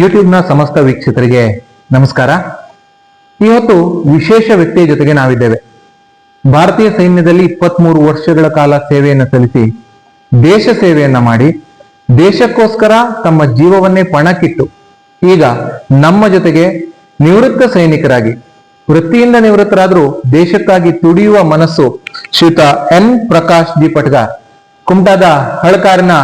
ಯೂಟ್ಯೂಬ್ನ ಸಮಸ್ತ ವೀಕ್ಷಕರಿಗೆ ನಮಸ್ಕಾರ. ಇವತ್ತು ವಿಶೇಷ ವ್ಯಕ್ತಿಯ ಜೊತೆಗೆ ನಾವಿದ್ದೇವೆ. ಭಾರತೀಯ ಸೈನ್ಯದಲ್ಲಿ ಇಪ್ಪತ್ಮೂರು ವರ್ಷಗಳ ಕಾಲ ಸೇವೆಯನ್ನು ಸಲ್ಲಿಸಿ, ದೇಶ ಸೇವೆಯನ್ನ ಮಾಡಿ, ದೇಶಕ್ಕೋಸ್ಕರ ತಮ್ಮ ಜೀವವನ್ನೇ ಪಣಕ್ಕಿಟ್ಟು, ಈಗ ನಮ್ಮ ಜೊತೆಗೆ ನಿವೃತ್ತ ಸೈನಿಕರಾಗಿ, ವೃತ್ತಿಯಿಂದ ನಿವೃತ್ತರಾದರೂ ದೇಶಕ್ಕಾಗಿ ತುಡಿಯುವ ಮನಸ್ಸು ಶ್ರೀಯುತ ಎನ್. ಪ್ರಕಾಶ್ ಜಿ. ಪಟ್ಗಾರ್, ಕುಮಟಾದ ಹಳಕಾರಿನ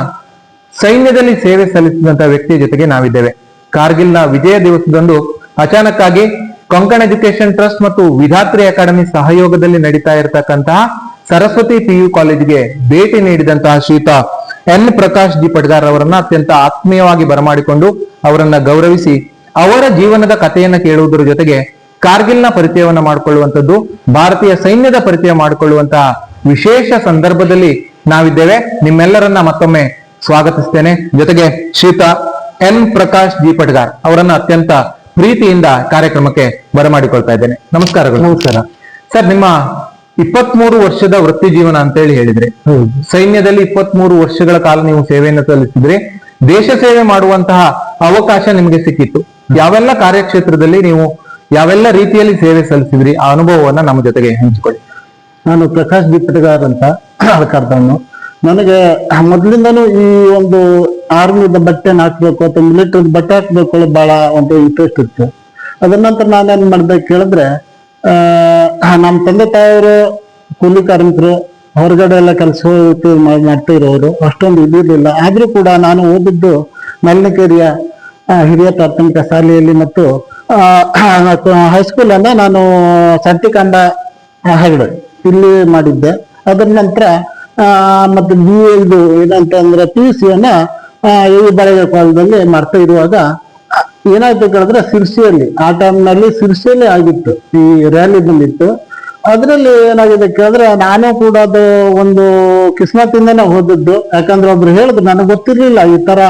ಸೈನ್ಯದಲ್ಲಿ ಸೇವೆ ಸಲ್ಲಿಸಿದಂತ ವ್ಯಕ್ತಿಯ ಜೊತೆಗೆ ನಾವಿದ್ದೇವೆ. ಕಾರ್ಗಿಲ್ನ ವಿಜಯ ದಿವಸದಂದು ಅಚಾನಕ್ ಆಗಿ ಕೊಂಕಣ್ ಎಜುಕೇಶನ್ ಟ್ರಸ್ಟ್ ಮತ್ತು ವಿಧಾತ್ರಿ ಅಕಾಡೆಮಿ ಸಹಯೋಗದಲ್ಲಿ ನಡೀತಾ ಇರತಕ್ಕಂತಹ ಸರಸ್ವತಿ ಪಿಯು ಕಾಲೇಜಿಗೆ ಭೇಟಿ ನೀಡಿದಂತಹ ಶ್ರೀತ ಎನ್ ಪ್ರಕಾಶ್ ಜಿ ಪಟ್ಗಾರ್ ಅವರನ್ನ ಅತ್ಯಂತ ಆತ್ಮೀಯವಾಗಿ ಬರಮಾಡಿಕೊಂಡು ಅವರನ್ನ ಗೌರವಿಸಿ ಅವರ ಜೀವನದ ಕಥೆಯನ್ನ ಕೇಳುವುದರ ಜೊತೆಗೆ ಕಾರ್ಗಿಲ್ನ ಪರಿಚಯವನ್ನ ಮಾಡಿಕೊಳ್ಳುವಂಥದ್ದು, ಭಾರತೀಯ ಸೈನ್ಯದ ಪರಿಚಯ ಮಾಡಿಕೊಳ್ಳುವಂತಹ ವಿಶೇಷ ಸಂದರ್ಭದಲ್ಲಿ ನಾವಿದ್ದೇವೆ. ನಿಮ್ಮೆಲ್ಲರನ್ನ ಮತ್ತೊಮ್ಮೆ ಸ್ವಾಗತಿಸ್ತೇನೆ. ಜೊತೆಗೆ ಶ್ರೀಯುತ ಎನ್ ಪ್ರಕಾಶ್ ಜಿ ಪಟ್ಗಾರ್ ಅವರನ್ನ ಅತ್ಯಂತ ಪ್ರೀತಿಯಿಂದ ಕಾರ್ಯಕ್ರಮಕ್ಕೆ ಬರಮಾಡಿಕೊಳ್ತಾ ಇದ್ದೇನೆ. ನಮಸ್ಕಾರಗಳು. ನಮಸ್ಕಾರ. ಸರ್ ನಿಮ್ಮ ಇಪ್ಪತ್ಮೂರು ವರ್ಷದ ವೃತ್ತಿ ಜೀವನ ಅಂತ ಹೇಳಿ ಹೇಳಿದ್ರೆ ಸೈನ್ಯದಲ್ಲಿ ಇಪ್ಪತ್ಮೂರು ವರ್ಷಗಳ ಕಾಲ ನೀವು ಸೇವೆಯನ್ನು ಸಲ್ಲಿಸಿದ್ರಿ ದೇಶ ಸೇವೆ ಮಾಡುವಂತಹ ಅವಕಾಶ ನಿಮಗೆ ಸಿಕ್ಕಿತ್ತು. ಯಾವೆಲ್ಲ ಕಾರ್ಯಕ್ಷೇತ್ರದಲ್ಲಿ ನೀವು ಯಾವೆಲ್ಲ ರೀತಿಯಲ್ಲಿ ಸೇವೆ ಸಲ್ಲಿಸಿದ್ರಿ ಆ ಅನುಭವವನ್ನ ನಮ್ಮ ಜೊತೆಗೆ ಹಂಚಿಕೊಳ್ಳಿ. ನಾನು ಪ್ರಕಾಶ್ ದಿಪ್ಪಟಗಾರ್ ಅಂತ ನನಗೆ ಮೊದಲಿಂದನೂ ಈ ಒಂದು ಆರ್ಮಿದ ಬಟ್ಟೆ ಹಾಕ್ಬೇಕು ಅಥವಾ ಮಿಲಿಟರಿ ಬಟ್ಟೆ ಹಾಕ್ಬೇಕು ಬಹಳ ಒಂದು ಇಂಟ್ರೆಸ್ಟ್ ಇತ್ತು. ಅದ ನಂತರ ನಾನೇನ್ ಮಾಡ್ಬೇಕು ಕೇಳಿದ್ರೆ ನಮ್ಮ ತಂದೆ ತಾಯಿಯವರು ಕೂಲಿ ಕಾರ್ಮಿಕರು, ಹೊರಗಡೆ ಎಲ್ಲ ಕೆಲಸ ಮಾಡ್ತಾ ಇರೋರು ಅಷ್ಟೊಂದು ಇದಿರಲಿಲ್ಲ ಆದ್ರೂ ಕೂಡ ನಾನು ಓದಿದ್ದು ಮಲ್ಲಿಕೇರಿಯ ಹಿರಿಯ ಪ್ರಾಥಮಿಕ ಶಾಲೆಯಲ್ಲಿ ಮತ್ತು ಹೈಸ್ಕೂಲ್ ಅನ್ನ ನಾನು ಸಂತಿಕಾಂಡ ಹೆಗಡೆ ಇಲ್ಲಿ ಮಾಡಿದ್ದೆ. ಅದರ ನಂತರ ಮತ್ತೆ ಬಿ ಇದು ಏನಂತ ಅಂದ್ರೆ ಪಿ ಯು ಸಿಯನ್ನ ಈ ಬಳೆಗಳ ಕಾಲದಲ್ಲಿ ಮಾಡ್ತಾ ಇರುವಾಗ ಏನಾಯ್ತು ಕೇಳಿದ್ರೆ ಸಿರ್ಸಿಯಲ್ಲಿ ಆ ಟೈಮ್ನಲ್ಲಿ ಸಿರ್ಸಿಯಲ್ಲಿ ಆಗಿತ್ತು, ಈ ರ್ಯಾಲಿ ಬಂದಿತ್ತು. ಅದರಲ್ಲಿ ಏನಾಗಿದೆ ಕೇಳಿದ್ರೆ, ನಾನೇ ಕೂಡ ಅದು ಒಂದು ಕಿಸ್ಮತ್ತಿಂದನೇ ಹೋದದ್ದು. ಯಾಕಂದ್ರೆ ಒಬ್ರು ಹೇಳಿದ್ರು, ನನಗೆ ಗೊತ್ತಿರ್ಲಿಲ್ಲ ಈ ತರ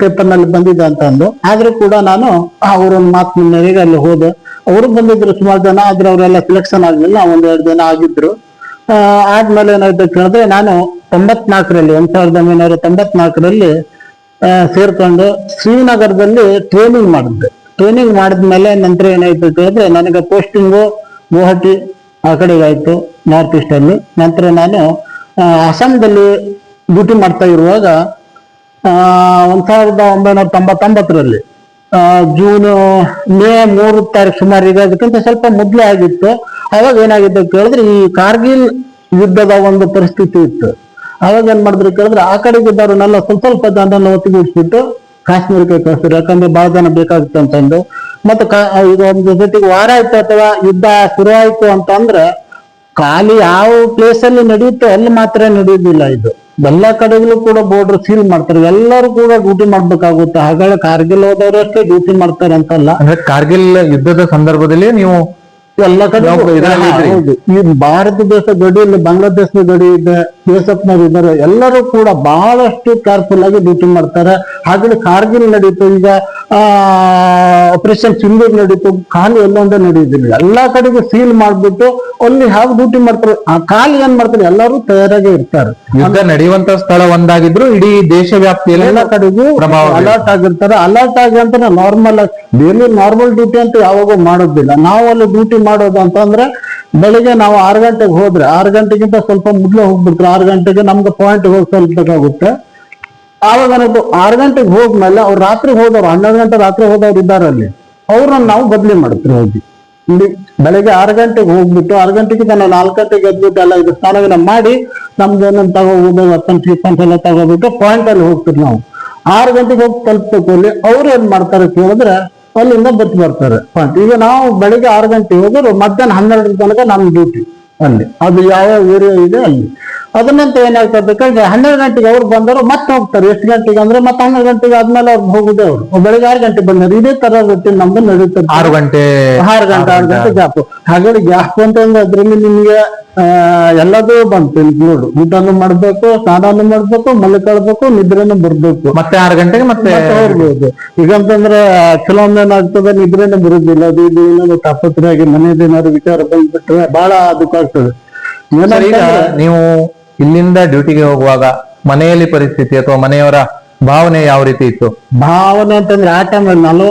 ಪೇಪರ್ನಲ್ಲಿ ಬಂದಿದೆ ಅಂತ ಅಂದು. ಆದ್ರೂ ಕೂಡ ನಾನು ಅವ್ರ ಒಂದು ಮಾತು ಮುನ್ನರಿಗೆ ಅಲ್ಲಿ ಹೋದೆ. ಅವರು ಬಂದಿದ್ರು ಸುಮಾರು ಜನ, ಆದ್ರೆ ಅವರೆಲ್ಲ ಸೆಲೆಕ್ಷನ್ ಆಗ್ಲಿಲ್ಲ ಒಂದ್ ಎರಡು ಜನ ಆಗಿದ್ರು. ಆದ್ಮೇಲೆ ಏನಾಯ್ತು ಕೇಳಿದ್ರೆ ನಾನು ತೊಂಬತ್ನಾಲ್ಕರಲ್ಲಿ ಒಂದ್ ಸಾವಿರದ ಒಂಬೈನೂರ ತೊಂಬತ್ನಾಲ್ಕರಲ್ಲಿ ಸೇರ್ಕೊಂಡು ಶ್ರೀನಗರದಲ್ಲಿ ಟ್ರೈನಿಂಗ್ ಮಾಡಿದ್ದೆ. ಟ್ರೈನಿಂಗ್ ಮಾಡಿದ್ಮೇಲೆ ನಂತರ ಏನಾಯ್ತು ಕೇಳಿದ್ರೆ ನನಗೆ ಪೋಸ್ಟಿಂಗು ಗುವಾಹಟಿ ಆ ಕಡೆಗಾಯ್ತು ನಾರ್ತ್ ಈಸ್ಟ್ ಅಲ್ಲಿ. ನಂತರ ನಾನು ಅಸ್ಸಾಂದಲ್ಲಿ ಡ್ಯೂಟಿ ಮಾಡ್ತಾ ಇರುವಾಗ ಒಂದ್ ಸಾವಿರದ ಒಂಬೈನೂರ ತೊಂಬತ್ತೊಂಬತ್ತರಲ್ಲಿ ಜೂನ್ ಮೇ ಮೂರು ತಾರೀಕು ಸುಮಾರು ಇದಾಗಿತ್ತು ಸ್ವಲ್ಪ ಮೊದಲೇ ಆಗಿತ್ತು. ಅವಾಗ ಏನಾಗಿತ್ತು ಕೇಳಿದ್ರೆ ಈ ಕಾರ್ಗಿಲ್ ಯುದ್ಧದ ಒಂದು ಪರಿಸ್ಥಿತಿ ಇತ್ತು. ಅವಾಗ ಏನ್ ಮಾಡಿದ್ರು ಕೇಳಿದ್ರೆ ಆ ಕಡೆ ಇದ್ದವ್ರನ್ನೆಲ್ಲ ಸ್ವಲ್ಪ ಸ್ವಲ್ಪ ಜನರನ್ನ ಇಟ್ಬಿಟ್ಟು ಕಾಶ್ಮೀರಕ್ಕೆ ಕಳಿಸ್ತಾರೆ. ಯಾಕಂದ್ರೆ ಬಹಳ ಜನ ಬೇಕಾಗುತ್ತೆ ಅಂತಂದು ಮತ್ತೆ ಈಗ ಒಂದು ಜೊತೆಗೆ ವಾರ ಆಯ್ತು ಅಥವಾ ಯುದ್ಧ ಶುರು ಆಯ್ತು ಅಂತಂದ್ರೆ ಖಾಲಿ ಯಾವ ಪ್ಲೇಸ್ ಅಲ್ಲಿ ನಡೆಯುತ್ತೋ ಅಲ್ಲಿ ಮಾತ್ರ ನಡೆಯುವುದಿಲ್ಲ ಇದು. ಎಲ್ಲ ಕಡೆಗಳು ಕೂಡ ಬೋರ್ಡರ್ ಸೀಲ್ ಮಾಡ್ತಾರೆ. ಎಲ್ಲರೂ ಕೂಡ ಡ್ಯೂಟಿ ಮಾಡ್ಬೇಕಾಗುತ್ತೆ. ಹಾಗಾಗಿ ಕಾರ್ಗಿಲ್ ಹೋದವರು ಅಷ್ಟೇ ಡ್ಯೂಟಿ ಮಾಡ್ತಾರೆ ಅಂತಲ್ಲ. ಅಂದ್ರೆ ಕಾರ್ಗಿಲ್ ಯುದ್ಧದ ಸಂದರ್ಭದಲ್ಲಿ ನೀವು ಎಲ್ಲ ಕಡೆ ಭಾರತ ದೇಶ ಗಡಿಯಲ್ಲಿ ಬಾಂಗ್ಲಾದೇಶದ ಗಡಿ ಇದೆ. ಪಿಎಸ್ಎಫ್ನವ್ರು ಇದ್ದಾರೆ ಎಲ್ಲರೂ ಕೂಡ ಬಹಳಷ್ಟು ಕೇರ್ಫುಲ್ ಆಗಿ ಡ್ಯೂಟಿ ಮಾಡ್ತಾರೆ. ಹಾಗೆ ಕಾರ್ಗಿಲ್ ನಡೀತು ಈಗ ಆಪರೇಷನ್ ಸಿಂಧೂರ್ ನಡೀತು ಖಾಲಿ ಎಲ್ಲೊಂದೇ ನಡೆಯುದಿಲ್ಲ ಎಲ್ಲಾ ಕಡೆಗೂ ಸೀಲ್ ಮಾಡ್ಬಿಟ್ಟು ಅಲ್ಲಿ ಹಾಗೆ ಡ್ಯೂಟಿ ಮಾಡ್ತಾರೆ ಆ ಖಾಲಿ ಏನ್ ಮಾಡ್ತಾರೆ ಎಲ್ಲರೂ ತಯಾರಾಗಿ ಇರ್ತಾರೆ. ಯುದ್ಧ ನಡೆಯುವಂತ ಸ್ಥಳ ಒಂದಾಗಿದ್ರು ಇಡೀ ದೇಶ ವ್ಯಾಪ್ತಿಯಲ್ಲಿ ಎಲ್ಲ ಕಡೆಗೂ ಅಲರ್ಟ್ ಆಗಿರ್ತಾರೆ. ಅಲರ್ಟ್ ಆಗಿ ಅಂತ ನಾರ್ಮಲ್ ಆಗಿ ಡೈಲಿ ನಾರ್ಮಲ್ ಡ್ಯೂಟಿ ಅಂತ ಯಾವಾಗೂ ಮಾಡೋದಿಲ್ಲ. ನಾವು ಅಲ್ಲಿ ಡ್ಯೂಟಿ ಮಾಡೋದು ಅಂತಂದ್ರೆ ಬೆಳಿಗ್ಗೆ ನಾವು ಆರು ಗಂಟೆಗೆ ಹೋದ್ರೆ, ಆರು ಗಂಟೆಗಿಂತ ಸ್ವಲ್ಪ ಮೊದಲೇ ಹೋಗ್ಬಿಟ್ರೆ, ಆರು ಗಂಟೆಗೆ ನಮ್ಗೆ ಪಾಯಿಂಟ್ ಹೋಗಿ ತಲುಪಬೇಕಾಗುತ್ತೆ. ಆವಾಗ ನಾವು ಆರು ಗಂಟೆಗೆ ಹೋದ್ಮೇಲೆ ಅವ್ರು ರಾತ್ರಿ ಹೋದವ್ರು, ಹನ್ನೆರಡು ಗಂಟೆ ರಾತ್ರಿ ಹೋದವ್ರು ಇದ್ದಾರೆ ಅಲ್ಲಿ. ಅವ್ರನ್ನ ನಾವು ಬದಲಿ ಮಾಡ್ತೀವಿ ಹೋಗಿ ಇಲ್ಲಿ ಬೆಳಗ್ಗೆ ಆರು ಗಂಟೆಗೆ ಹೋಗ್ಬಿಟ್ಟು, ಆರು ಗಂಟೆಗೆ ನಾನು ನಾಲ್ಕು ಗಂಟೆಗೆ ಎದ್ಬಿಟ್ಟು ಎಲ್ಲ ಇದು ಸ್ಥಾನಗಳನ್ನ ಮಾಡಿ ನಮ್ದು ಏನೇನು ತಗೋಬೋದು ವರ್ತನ್ ಟ್ರೀಟ್ಮೆಂಟ್ ಎಲ್ಲ ತಗೋಬಿಟ್ಟು ಪಾಯಿಂಟ್ ಅಲ್ಲಿ ಹೋಗ್ತೀವಿ ನಾವು. ಆರು ಗಂಟೆಗೆ ಹೋಗಿ ತಲುಪಬೇಕು ಅಲ್ಲಿ, ಅವ್ರು ಏನ್ ಮಾಡ್ತಾರೆ ಕೇಳಿದ್ರೆ ಅಲ್ಲಿಂದ ಬತ್ತಿ ಬರ್ತಾರೆ. ಈಗ ನಾವು ಬೆಳಿಗ್ಗೆ ಆರು ಗಂಟೆ ಹೋದ್ರೆ ಮಧ್ಯಾಹ್ನ ಹನ್ನೆರಡರ ತನಕ ನಮ್ಮ ಡ್ಯೂಟಿ ಅಲ್ಲಿ. ಅದು ಯಾವ ಏರಿಯಾ ಇದೆ ಅಲ್ಲಿ. ಅದನ್ನಂತ ಏನಾಗ್ತದೆ ಬೇಕಾದ್ರೆ ಹನ್ನೆರಡು ಗಂಟೆಗೆ ಅವ್ರು ಬಂದರು ಮತ್ತೆ ಹೋಗ್ತಾರೆ. ಎಷ್ಟು ಗಂಟೆಗೆ ಅಂದ್ರೆ ಮತ್ತೆ ಹನ್ನೆರಡು ಗಂಟೆಗೆ ಆದ್ಮೇಲೆ ಅವ್ರು ಹೋಗುದೇ ಅವ್ರು. ಬೆಳಗ್ಗೆ ಆರು ಗಂಟೆ ಬಂದರು ಇದೇ ತರ ರೊಟ್ಟಿ ನಮ್ದು ನಡೀತದೆ. ಆರು ಗಂಟೆ ಆರು ಗಂಟೆ ಆರು ಗಂಟೆ ಗ್ಯಾಪ್ ಹಾಗಾಗಿ ಗ್ಯಾಪ್ ಅಂತಂದ್ರೆ ಅದ್ರಲ್ಲಿ ನಿಮ್ಗೆ ಎಲ್ಲದೂ ಬಂತು. ಇನ್ಕ್ಲೂಡ್ ಊಟನು ಮಾಡ್ಬೇಕು ಸ್ನಾನನು ಮಾಡ್ಬೇಕು ಮಲ್ಕೊಳ್ಬೇಕು ನಿದ್ರೆನು ಬರ್ಬೇಕು. ಮತ್ತೆ ಆರು ಗಂಟೆಗೆ ಮತ್ತೆ ಹೋಗ್ಬೋದು. ಈಗಂತಂದ್ರೆ ಕೆಲವೊಮ್ಮೆ ಏನಾಗ್ತದೆ ನಿದ್ರೆನು ಬರುದಿಲ್ಲ. ಅದು ಇದು ಏನಾದ್ರು ತಾಪತ್ರೆಯಾಗಿ ಮನೆಯದೇನಾದ್ರು ವಿಚಾರ ಬಂದ್ಬಿಟ್ರೆ ಬಹಳ ದುಃಖ ಆಗ್ತದೆ. ಸರ್, ನೀವು ಇಲ್ಲಿಂದ ಡ್ಯೂಟಿಗೆ ಹೋಗುವಾಗ ಮನೆಯಲ್ಲಿ ಪರಿಸ್ಥಿತಿ ಅಥವಾ ಮನೆಯವರ ಭಾವನೆ ಯಾವ ರೀತಿ ಇತ್ತು? ಭಾವನೆ ಅಂತಂದ್ರೆ ಆ ಟೈಮಲ್ಲಿ ನಾನು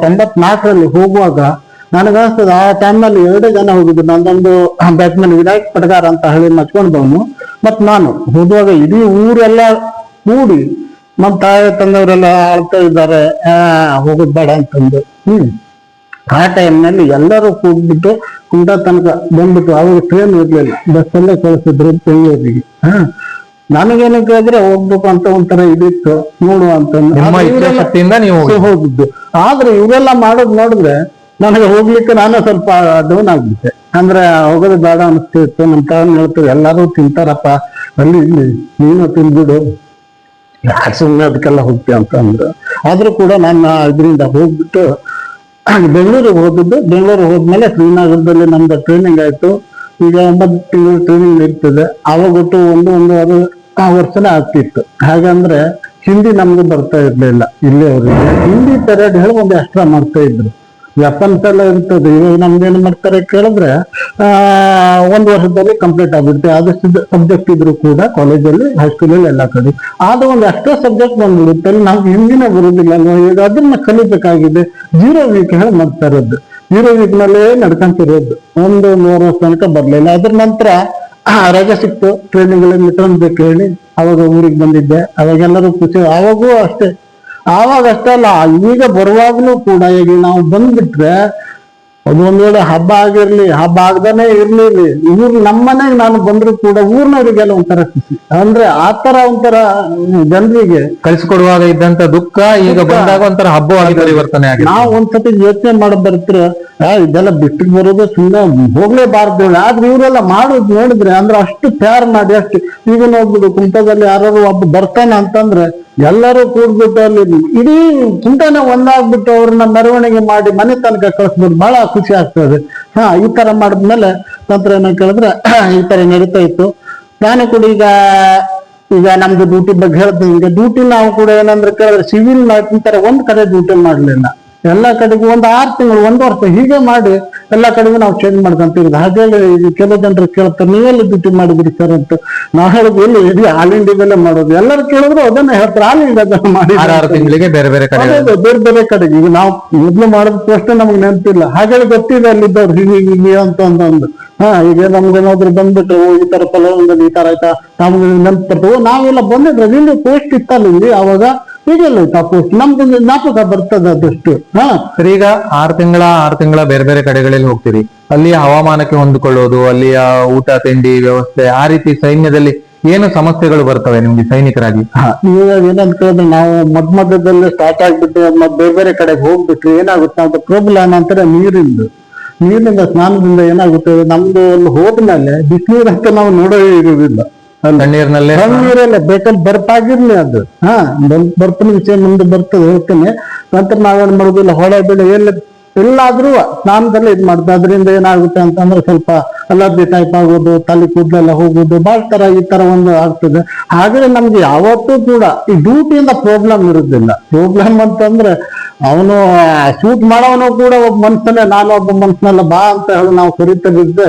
ತೊಂಬತ್ನಾಲ್ಕರಲ್ಲಿ ಹೋಗುವಾಗ ನನಗನ್ಸ್ತದೆ ಆ ಟೈಮ್ನಲ್ಲಿ ಎರಡು ಜನ ಹೋಗಿದ್ದು ನಂದೊಂದು ಬ್ಯಾಟ್ಮನ್ ವಿನಾಯಕ್ ಪಟಗಾರ ಅಂತ ಹೇಳಿ ಮಚ್ಕೊಂಡವನು ಮತ್ ನಾನು. ಹೋಗುವಾಗ ಇಡೀ ಊರೆಲ್ಲ ಕೂಡಿ ನಮ್ಮ ತಾಯಿ ತಂದವರೆಲ್ಲ ಆಳ್ತಾ ಇದ್ದಾರೆ. ಹೋಗೋದ್ ಬೇಡ ಅಂತಂದು. ಹ್ಮ್. ಆ ಟೈಮ್ನಲ್ಲಿ ಎಲ್ಲರೂ ಕೂಗ್ಬಿಟ್ಟು ಕುಂಟ ತನಕ ಬಂದ್ಬಿಟ್ಟು ಅವಾಗ ಟ್ರೈನ್ ಇರ್ಲಿಲ್ಲ ಬಸ್ಸಲ್ಲೇ ಕಳಿಸಿದ್ರು ಬೆಂಗಳೂರಿಗೆ. ಹಾ. ನನಗೇನಕ್ಕೆ ಆದ್ರೆ ಹೋಗ್ಬೇಕು ಅಂತ ಒಂಥರ ಇದಿತ್ತು. ನೋಡುವ ಅಂತ ಹೋಗಿದ್ದು. ಆದ್ರೆ ಇವರೆಲ್ಲ ಮಾಡೋದ್ ನೋಡಿದ್ರೆ ನನಗೆ ಹೋಗ್ಲಿಕ್ಕೆ ನಾನು ಸ್ವಲ್ಪ ಡೌನ್ ಆಗ್ಬಿಟ್ಟೆ. ಅಂದ್ರೆ ಹೋಗೋದು ಬೇಡ ಅನಿಸ್ತಿತ್ತು ನಮ್ಮ ತಾವ್ ಹೇಳ್ತಾರೆ ಎಲ್ಲರೂ ತಿಂತಾರಪ್ಪ. ಅಲ್ಲಿ ಇಲ್ಲಿ ನೀನು ತಿಂದ್ಬಿಡು. ಸುಮ್ಮನೆ ಅದಕ್ಕೆಲ್ಲ ಹೋಗ್ತೀಯ ಅಂತ ಅಂದ್ರು. ಆದ್ರೂ ಕೂಡ ನಾನು ಇದರಿಂದ ಹೋಗ್ಬಿಟ್ಟು ಬೆಂಗಳೂರಿಗೆ ಹೋಗಿದ್ದು, ಬೆಂಗಳೂರಿಗೆ ಹೋದ್ಮೇಲೆ ಶ್ರೀನಗರದಲ್ಲಿ ನಮ್ದು ಟ್ರೈನಿಂಗ್ ಆಯ್ತು. ಈಗ ಒಂಬತ್ತು ತಿಂಗಳು ಟ್ರೈನಿಂಗ್ ಇರ್ತದೆ. ಅವಾಗ ಒಟ್ಟು ಒಂದು ಆ ವರ್ಷನೇ ಆಗ್ತಿತ್ತು. ಹಾಗಂದ್ರೆ, ಹಿಂದಿ ನಮ್ಗೆ ಬರ್ತಾ ಇರ್ಲಿಲ್ಲ ಇಲ್ಲಿಯವರಿಗೆ ಹಿಂದಿ ಪೆರೇಡ್ ಹೇಳಿ ಒಂದು ಎಕ್ಸ್ಟ್ರಾ ಮಾಡ್ತಾ ಇದ್ರು. ವೆಪನ್ಸ್ ಎಲ್ಲ ಇರ್ತದೆ. ಇವಾಗ ನಮ್ದೇನ್ ಮಾಡ್ತಾರೆ ಕೇಳಿದ್ರೆ ಒಂದು ವರ್ಷದಲ್ಲಿ ಕಂಪ್ಲೀಟ್ ಆಗಿರುತ್ತೆ ಆದಷ್ಟು ಸಬ್ಜೆಕ್ಟ್ ಇದ್ರು ಕೂಡ ಕಾಲೇಜಲ್ಲಿ ಹೈಸ್ಕೂಲಲ್ಲಿ ಎಲ್ಲ ಕಡೆ. ಆದ್ರೆ ಒಂದು ಎಕ್ಸ್ಟ್ರಾ ಸಬ್ಜೆಕ್ಟ್ ಬಂದ್ಬಿಡುತ್ತೆ. ನಾವು ಹಿಂದಿನ ಬರುದಿಲ್ಲ. ಈಗ ಅದನ್ನ ಕಲಿಬೇಕಾಗಿದೆ. ಜೀರೋ ವೀಕ್ ಹೇಳಿ ಮಾಡ್ತಾ ಇರೋದು. ಜೀರೋ ವೀಕ್ ನಲ್ಲೇ ನಡ್ಕೊಂತಿರೋದು ಒಂದು, ಮೂರು ವರ್ಷ ತನಕ ಬರ್ಲಿಲ್ಲ. ಅದ್ರ ನಂತರ ರಜೆ ಸಿಕ್ತು. ಟ್ರೈನಿಂಗ್ ಮಿತ್ರನ್ ಬೇಕು ಹೇಳಿ. ಅವಾಗ ಊರಿಗೆ ಬಂದಿದ್ದೆ. ಅವಾಗೆಲ್ಲರೂ ಖುಷಿ. ಅವಾಗೂ ಅಷ್ಟೇ. ಆವಾಗ ಅಷ್ಟೇ ಅಲ್ಲ ಈಗ ಬರುವಾಗಲೂ ಕೂಡ ಈಗ ನಾವು ಬಂದ್ಬಿಟ್ರೆ ಅದು ಒಂದ್ ವೇಳೆ ಹಬ್ಬ ಆಗಿರ್ಲಿ ಹಬ್ಬ ಆಗ್ದಾನೆ ಇರ್ಲಿ ಇವ್ರ ನಮ್ಮನೆಗೆ ನಾನು ಬಂದ್ರು ಕೂಡ ಊರ್ನವರಿಗೆಲ್ಲ ಒಂಥರ ಖುಷಿ. ಅಂದ್ರೆ ಆತರ ತರ ಒಂಥರ ಜನರಿಗೆ ಕಳಿಸ್ಕೊಡುವಾಗ ಇದ್ದಂತ ದುಃಖ ಈಗ ಬಂದಾಗ ಒಂಥರ ಹಬ್ಬವಾಗಿ ಪರಿವರ್ತನೆ ಆಗಿದೆ. ನಾವು ಒಂದ್ಸತಿ ಯೋಚನೆ ಮಾಡಿ ಬರ್ತಾರೆ ಇದೆಲ್ಲ ಬಿಟ್ಟು ಬರೋದು ಸುಮ್ಮನೆ ಹೋಗ್ಲೇಬಾರ್ದು ಆದ್ರೆ ಇವರೆಲ್ಲ ಮಾಡೋದು ನೋಡಿದ್ರೆ ಅಂದ್ರೆ ಅಷ್ಟು ತಯಾರು ಮಾಡಿ ಅಷ್ಟು ಈಗ ನೋಡ್ಬಿಡು ಕುಂಟದಲ್ಲಿ ಯಾರು ಒಬ್ಬ ಬರ್ತಾನೆ ಅಂತಂದ್ರೆ ಎಲ್ಲರೂ ಕೂಡ್ಬಿಟ್ಟು ಅಲ್ಲಿ ಇಡೀ ಕುಂಟನೆ ಒಂದಾಗ್ಬಿಟ್ಟು ಅವ್ರನ್ನ ಮೆರವಣಿಗೆ ಮಾಡಿ ಮನೆ ತನಕ ಕಳಿಸ್ಬೋದು. ಬಹಳ ಖುಷಿ ಆಗ್ತದೆ. ಹಾ, ಈ ತರ ಮಾಡಿದ್ಮೇಲೆ ನಂತರ ಏನ ಕೇಳಿದ್ರೆ ಈ ತರ ನಡೀತಾ ಇತ್ತು. ನಾನು ಕೂಡ ಈಗ ಈಗ ನಮ್ದು ಡ್ಯೂಟಿ ಬಗ್ಗೆ ಹೇಳ್ತೀನಿ. ಈಗ ಡ್ಯೂಟಿ ನಾವು ಕೂಡ ಏನಂದ್ರೆ ಕೇಳಿದ್ರೆ ಸಿವಿಲ್ ತರ ಒಂದ್ ಕಡೆ ಡ್ಯೂಟಿ ಮಾಡ್ಲಿಲ್ಲ. ಎಲ್ಲಾ ಕಡೆಗೂ ಒಂದ್ ಆರು ತಿಂಗಳು, ಒಂದು ವರ್ಷ ಹೀಗೆ ಮಾಡಿ ಎಲ್ಲಾ ಕಡೆಗೂ ನಾವು ಚೇಂಜ್ ಮಾಡ್ಕೊಂತಿರೋದು ಹಾಗೆ ಈಗ ಕೆಲವು ಜನರು ಕೇಳ್ತಾರೆ ನೀವೆಲ್ಲ ಡ್ಯೂಟಿ ಮಾಡಿದ್ರಿ ಸರ್ ಅಂತ. ನಾವು ಹೇಳುದು ಎಲ್ಲಿ ಇಡೀ ಆಲ್ ಇಂಡಿಯಾದಲ್ಲೇ ಮಾಡೋದು. ಎಲ್ಲರೂ ಕೇಳಿದ್ರು ಅದನ್ನ ಹೇಳ್ತಾರೆ ಆಲ್ ಇಂಡಿಯಾದಲ್ಲಿ ಮಾಡಿ ತಿಂಗಳಿಗೆ ಬೇರೆ ಬೇರೆ ಕಡೆ ಬೇರೆ ಬೇರೆ ಕಡೆಗೆ ಈಗ ನಾವು ಮೊದ್ಲು ಮಾಡೋದ್ ಪ್ರಶ್ನೆ ನಮ್ಗೆ ನೆನಪಿಲ್ಲ. ಹಾಗೆ ಗೊತ್ತಿದೆ ಅಲ್ಲಿದ್ದವ್ರು ಹೀಗೆ ಹೀಗೆ ಅಂತ ಒಂದು ಹಾ ಈಗ ನಮ್ಗೆ ಏನಾದ್ರು ಬಂದ್ಬಿಟ್ಟು ಓ, ಈ ತರ ಫಲವೊಂದಲ್ಲಿ ಈ ತರ ಆಯ್ತಾ? ನಮ್ಗೆ ನೆನಪು ಬರ್ತವೆ ನಾವೆಲ್ಲ ಬಂದಿದ್ರೆ ಇಲ್ಲಿ ಪೋಸ್ಟ್ ಇತ್ತಲ್ಲ ಇಲ್ಲಿ? ಅವಾಗ ಈಗೆಲ್ಲ ಇತ್ತು ನಮ್ದೊಂದು ನಾಪಕ ಬರ್ತದ ಜ್ಞಾಪಕ ಬರ್ತದೆ ಅದಷ್ಟು. ಹಾ? ಸರ್ ಈಗ ಆರ್ ತಿಂಗಳ ಆರ್ ತಿಂಗಳ ಬೇರೆ ಬೇರೆ ಕಡೆಗಳಲ್ಲಿ ಹೋಗ್ತೀರಿ. ಅಲ್ಲಿ ಹವಾಮಾನಕ್ಕೆ ಹೊಂದಿಕೊಳ್ಳೋದು ಅಲ್ಲಿಯ ಊಟ ತಿಂಡಿ ವ್ಯವಸ್ಥೆ ಆ ರೀತಿ ಸೈನ್ಯದಲ್ಲಿ ಏನು ಸಮಸ್ಯೆಗಳು ಬರ್ತವೆ ನಿಮ್ಗೆ ಸೈನಿಕರಾಗಿ? ಇವಾಗ ಏನಂತ ಕೇಳಿದ್ರೆ ನಾವು ಮದ್ ಮಧ್ಯದಲ್ಲಿ ಸ್ಟಾರ್ಟ್ ಆಗ್ಬಿಟ್ಟು ಮತ್ತೆ ಬೇರೆ ಬೇರೆ ಕಡೆಗೆ ಹೋಗ್ಬಿಟ್ರೆ ಏನಾಗುತ್ತೆ ಅಂತ ಪ್ರಾಬ್ಲಮ್ ಅಂತಾರೆ ನೀರಿಂದು. ನೀರಿನಿಂದ ಸ್ನಾನದಿಂದ ಏನಾಗುತ್ತೆ ನಮ್ದು ಒಂದು ಹೋದ್ಮೇಲೆ ಬಿಸಿನೀರು ಅಂತ ನಾವು ನೋಡೋ ಇರುವುದಿಲ್ಲ. ತಣ್ಣೀರಿನಲ್ಲೇ ನೀರಲ್ಲೇ ಬೇಕಲ್ಲಿ ಬರ್ಪಾಗಿರ್ಲಿ ಅದು. ಹಾ ಬರ್- ಬರ್ಪಿನ ವಿಷಯ ಮುಂದೆ ಬರ್ತದೆ ಹೇಳ್ತೇನೆ. ನಂತರ ನಾವೇನ್ ಮಾಡುದಿಲ್ಲ ಹೊಳೆ ಬೆಳೆ ಎಲ್ಲ ಎಲ್ಲಾದ್ರೂ ಸ್ನಾನದಲ್ಲೇ ಇದ್ ಮಾಡ್ತಾರೆ ಅದರಿಂದ ಏನಾಗುತ್ತೆ ಅಂತಂದ್ರೆ ಸ್ವಲ್ಪ ಅಲರ್ಜಿ ಟೈಪ್ ಆಗೋದು ತಲೆ ಕೂದಲೆಲ್ಲ ಹೋಗೋದು ಬಾಳ್ ತರ ಈ ತರ ಒಂದು ಆಗ್ತದೆ. ಹಾಗೆ ನಮ್ಗೆ ಯಾವತ್ತೂ ಕೂಡ ಈ ಡ್ಯೂಟಿಯಿಂದ ಪ್ರಾಬ್ಲಮ್ ಇರುದಿಲ್ಲ. ಪ್ರಾಬ್ಲಮ್ ಅಂತಂದ್ರೆ ಅವನು ಶೂಟ್ ಮಾಡೋನು ಕೂಡ ಒಬ್ಬ ಮನುಷ್ಯನೇ ನಾನು ಒಬ್ಬ ಮನುಷ್ಯನಲ್ಲ ಬಾ ಅಂತ ಹೇಳಿ ನಾವು ಆ,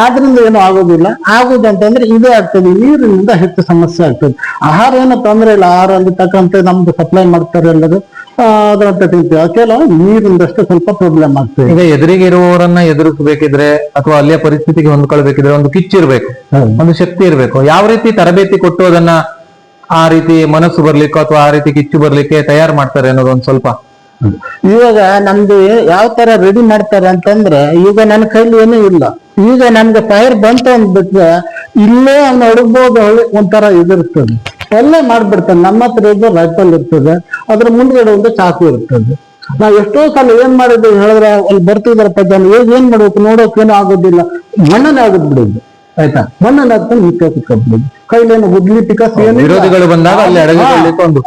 ಆದ್ರಿಂದ ಏನು ಆಗೋದಿಲ್ಲ. ಆಗುದಂತಂದ್ರೆ ಇದೇ ಆಗ್ತದೆ. ನೀರಿನಿಂದ ಹೆಚ್ಚು ಸಮಸ್ಯೆ ಆಗ್ತದೆ. ಆಹಾರ ಏನು ತೊಂದರೆ ಇಲ್ಲ. ಆಹಾರ ಅಲ್ಲಿ ತಕ್ಕಂತೆ ನಮ್ದು ಸಪ್ಲೈ ಮಾಡ್ತಾರೆ ಎಲ್ಲರೂ. ಅದರಂತೆ ತಿಂತೀವಿ. ಕೆಲವು ನೀರಿಂದಷ್ಟೇ ಸ್ವಲ್ಪ ಪ್ರಾಬ್ಲಮ್ ಆಗ್ತದೆ. ಈಗ ಎದುರಿಗೆ ಇರುವವರನ್ನ ಎದುರಿಸಬೇಕಿದ್ರೆ ಅಥವಾ ಅಲ್ಲಿಯ ಪರಿಸ್ಥಿತಿಗೆ ಹೊಂದ್ಕೊಳ್ಬೇಕಿದ್ರೆ ಒಂದು ಕಿಚ್ಚಿರ್ಬೇಕು ಒಂದು ಶಕ್ತಿ ಇರಬೇಕು. ಯಾವ ರೀತಿ ತರಬೇತಿ ಕೊಟ್ಟು ಅದನ್ನ ಆ ರೀತಿ ಮನಸ್ಸು ಬರ್ಲಿಕ್ಕೋ ಅಥವಾ ಆ ರೀತಿ ಕಿಚ್ಚು ಬರ್ಲಿಕ್ಕೆ ತಯಾರು ಮಾಡ್ತಾರೆ ಅನ್ನೋದು ಒಂದು ಸ್ವಲ್ಪ ಇವಾಗ ನಮ್ದು ಯಾವ ತರ ರೆಡಿ ಮಾಡ್ತಾರೆ ಅಂತಂದ್ರೆ ಈಗ ನನ್ನ ಕೈಲಿ ಏನೂ ಇಲ್ಲ. ಈಗ ನಮ್ಗೆ ಫೈರ್ ಬಂತು ಅಂದ್ಬಿಟ್ರೆ ಇಲ್ಲೇ ಅವ್ನ ಹುಡುಗ್ಬೋದು ಒಂಥರ ಇದಿರ್ತದೆ. ಎಲ್ಲ ಮಾಡ್ಬಿಡ್ತಾನೆ. ನಮ್ಮ ಹತ್ರ ಇದ್ದ ರೈಫಲ್ ಇರ್ತದೆ. ಅದ್ರ ಮುಂದ್ಗಡೆ ಒಂದು ಚಾಕು ಇರ್ತದೆ. ನಾವ್ ಎಷ್ಟೋ ಸಲ ಏನ್ ಮಾಡಿದ್ವಿ ಹೇಳಿದ್ರೆ ಅಲ್ಲಿ ಬರ್ತಿದಾರಪ್ಪ ಜನ ಈಗ ಏನ್ ಮಾಡ್ಬೇಕು ನೋಡೋಕ್ ಏನೂ ಆಗೋದಿಲ್ಲ. ಮಣ್ಣನ್ನ ಆಗದ್ ಬಿಡುದು ಆಯ್ತಾ ಮಣ್ಣನ್ನ ಹಾಕ್ಕೊಂಡು ಕುತ್ಕೊಂಡ್ಬಿಡುದು ಕೈಲೇನು ಹುಡ್ಲಿ ಏನು ವಿರೋಧಿಗಳು ಬಂದಾಗ ಅಲ್ಲಿ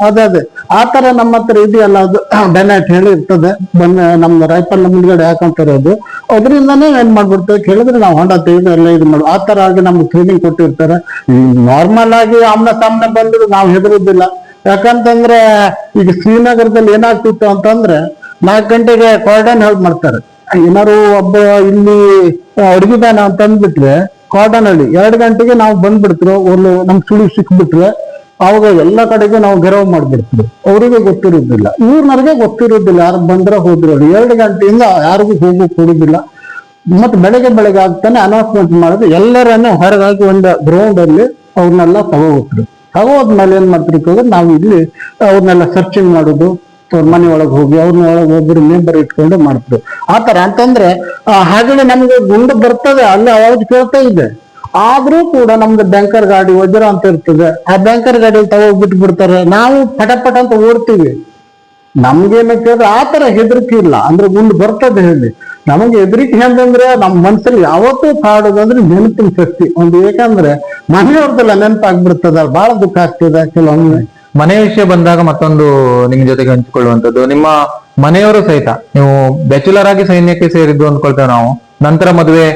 ಅದೇ ಅದೇ. ಆ ತರ ನಮ್ಮ ಹತ್ರ ಇದೆಯಲ್ಲ ಅದು ಬೆನೆಟ್ ಹೇಳಿ ಇರ್ತದೆ. ಬನ್ನ ನಮ್ದು ರೈಫಲ್ ಮುಂದ್ಗಡೆ ಹಾಕೊಂತಿರೋದು ಅದರಿಂದನೇ ಏನ್ ಮಾಡ್ಬಿಡ್ತೇವೆ ಕೇಳಿದ್ರೆ ನಾವು ಹೊಂಡ ತೆಗೆದು ಎಲ್ಲ ಇದು ಮಾಡುವ ಆ ತರ ಆಗಿ ನಮ್ಗೆ ಟ್ರೈನಿಂಗ್ ಕೊಟ್ಟಿರ್ತಾರೆ. ನಾರ್ಮಲ್ ಆಗಿ ಆಮ್ನ ಸಾಮ್ನೆ ಬಂದ್ರು ನಾವು ಹೆದರುದಿಲ್ಲ. ಯಾಕಂತಂದ್ರೆ ಈಗ ಶ್ರೀನಗರದಲ್ಲಿ ಏನಾಗ್ತಿತ್ತು ಅಂತಂದ್ರೆ ನಾಲ್ಕು ಗಂಟೆಗೆ ಕಾರ್ಡನ್ ಹೆಲ್ಪ್ ಮಾಡ್ತಾರೆ. ಏನಾರು ಒಬ್ಬ ಇಲ್ಲಿ ಅಡ್ಗಿದಾನ ಅಂತ ಅಂದ್ಬಿಟ್ರೆ ಕಾರ್ಡನ್ ಹಳ್ಳಿ ಎರಡು ಗಂಟೆಗೆ ನಾವು ಬಂದ್ಬಿಡ್ತಿರೋ ಒಂದು ನಮ್ ಸುಳಿ ಸಿಕ್ಬಿಟ್ರೆ ಅವಾಗ ಎಲ್ಲ ಕಡೆಗೂ ನಾವು ಗೆರವು ಮಾಡ್ಬಿಡ್ತೀವಿ. ಅವರಿಗೆ ಗೊತ್ತಿರೋದಿಲ್ಲ. ಇವ್ರನವ್ರಿಗೆ ಗೊತ್ತಿರೋದಿಲ್ಲ. ಯಾರು ಬಂದ್ರೆ ಹೋದ್ರು ಎರಡು ಗಂಟೆಯಿಂದ ಯಾರಿಗೂ ಹೋಗಿ ಕೊಡುದಿಲ್ಲ. ಮತ್ತೆ ಬೆಳಗ್ಗೆ ಬೆಳಗ್ಗೆ ಆಗ್ತಾನೆ ಅನೌನ್ಸ್ಮೆಂಟ್ ಮಾಡೋದು. ಎಲ್ಲರನ್ನ ಹೊರಗಾಗಿ ಒಂದು ಗ್ರೌಂಡ್ ಅಲ್ಲಿ ಅವ್ರನ್ನೆಲ್ಲ ತಗೋಬಿಟ್ರು. ತಗೋದ್ಮೇಲೆ ಏನ್ ಮಾಡ್ತಿರ್ತೀವಿ ಅಂದ್ರೆ ನಾವು ಇಲ್ಲಿ ಅವ್ರನ್ನೆಲ್ಲ ಸರ್ಚಿಂಗ್ ಮಾಡೋದು, ಅವ್ರ ಮನೆ ಒಳಗೆ ಹೋಗಿ ಅವ್ರನ್ನ ಒಳಗೆ ಒಬ್ಬರು ಮೆಂಬರ್ ಇಟ್ಕೊಂಡು ಮಾಡ್ತಿದ್ರು. ಆತರ ಅಂತಂದ್ರೆ ಹಾಗೆ ನಮ್ಗೆ ಗುಂಡು ಬರ್ತದೆ. ಅಲ್ಲಿ ಅವಾಗ ಕೇಳ್ತಾ ಇದೆ ಆದ್ರೂ ಕೂಡ ನಮ್ದು ಬ್ಯಾಂಕರ್ ಗಾಡಿ ವಜ್ರ ಅಂತ ಇರ್ತದೆ. ಆ ಬ್ಯಾಂಕರ್ ಗಾಡಿ ತಗೋಗ್ಬಿಟ್ಟು ಬಿಡ್ತಾರೆ. ನಾವು ಪಟ ಪಟ ಅಂತ ಓಡ್ತೀವಿ. ನಮ್ಗೇನು ಕೇಳಿದ್ರೆ ಆ ತರ ಹೆದರಿಕೆ ಇಲ್ಲ. ಅಂದ್ರೆ ಮುಂದೆ ಬರ್ತದೆ ಹೇಳಿ. ನಮಗೆ ಹೆದರಿಕೆ ಹೆಂಗಂದ್ರೆ ನಮ್ಮ ಮನ್ಸಲ್ಲಿ ಯಾವತ್ತೂ ಕಾಡೋದಂದ್ರೆ ನೆನಪಿನ ಶಕ್ತಿ. ಒಂದು ಏಕಂದ್ರೆ ಮನೆಯವ್ರದ್ದೆಲ್ಲ ನೆನಪಾಗ್ಬಿಡ್ತದ. ಬಹಳ ದುಃಖ ಆಗ್ತದೆ ಕೆಲವೊಮ್ಮೆ. ಮನೆ ವಿಷಯ ಬಂದಾಗ ಮತ್ತೊಂದು ನಿಮ್ ಜೊತೆಗೆ ಹಂಚಿಕೊಳ್ಳುವಂತದ್ದು ನಿಮ್ಮ ಮನೆಯವರು ಸಹಿತ ನೀವು ಬ್ಯಾಚುಲರ್ ಆಗಿ ಸೈನ್ಯಕ್ಕೆ ಸೇರಿದ್ದು ಅಂದ್ಕೊಳ್ತೇವೆ ನಾವು. ನಂತರ ಮದುವೆ.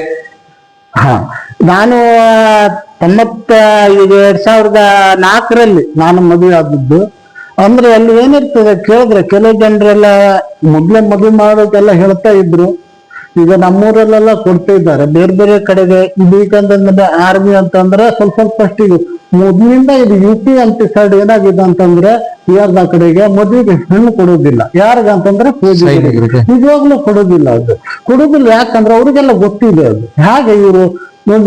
ಹಾ. ನಾನು ತೊಂಬತ್ತ ಎರಡ್ ಸಾವಿರದ ನಾಲ್ಕರಲ್ಲಿ ನಾನು ಮದುವೆ ಆಗಿದ್ದು, ಅಂದ್ರೆ ಅಲ್ಲಿ ಏನಿರ್ತದೆ ಕೇಳಿದ್ರೆ, ಕೆಲವು ಜನರೆಲ್ಲ ಮೊದ್ಲೇ ಮದುವೆ ಮಾಡೋದೆಲ್ಲ ಹೇಳ್ತಾ ಇದ್ರು. ಈಗ ನಮ್ಮೂರಲ್ಲೆಲ್ಲ ಕೊಡ್ತಾ ಇದ್ದಾರೆ. ಬೇರೆ ಬೇರೆ ಕಡೆಗೆ ಇದಕ್ಕಂತಂದ್ರೆ ಆರ್ಮಿ ಅಂತಂದ್ರೆ ಸ್ವಲ್ಪ ಸ್ವಲ್ಪ ಫಸ್ಟ್ ಇದು. ಮೊದ್ಲಿಂದ ಇದು ಯು ಪಿ ಅಂತ ಸೈಡ್ ಏನಾಗಿದೆ ಅಂತಂದ್ರೆ ಯಾರ್ದ ಕಡೆಗೆ ಮದುವೆಗೆ ಹೆಣ್ಣು ಕೊಡೋದಿಲ್ಲ. ಯಾರಿಗಂತಂದ್ರೆ ಪೂಜೆ. ನಿಜವಾಗ್ಲೂ ಕೊಡೋದಿಲ್ಲ ಅದು. ಕೊಡೋದಿಲ್ಲ ಯಾಕಂದ್ರೆ ಅವ್ರಿಗೆಲ್ಲ ಗೊತ್ತಿದೆ ಅದು. ಹೇಗೆ ಇವರು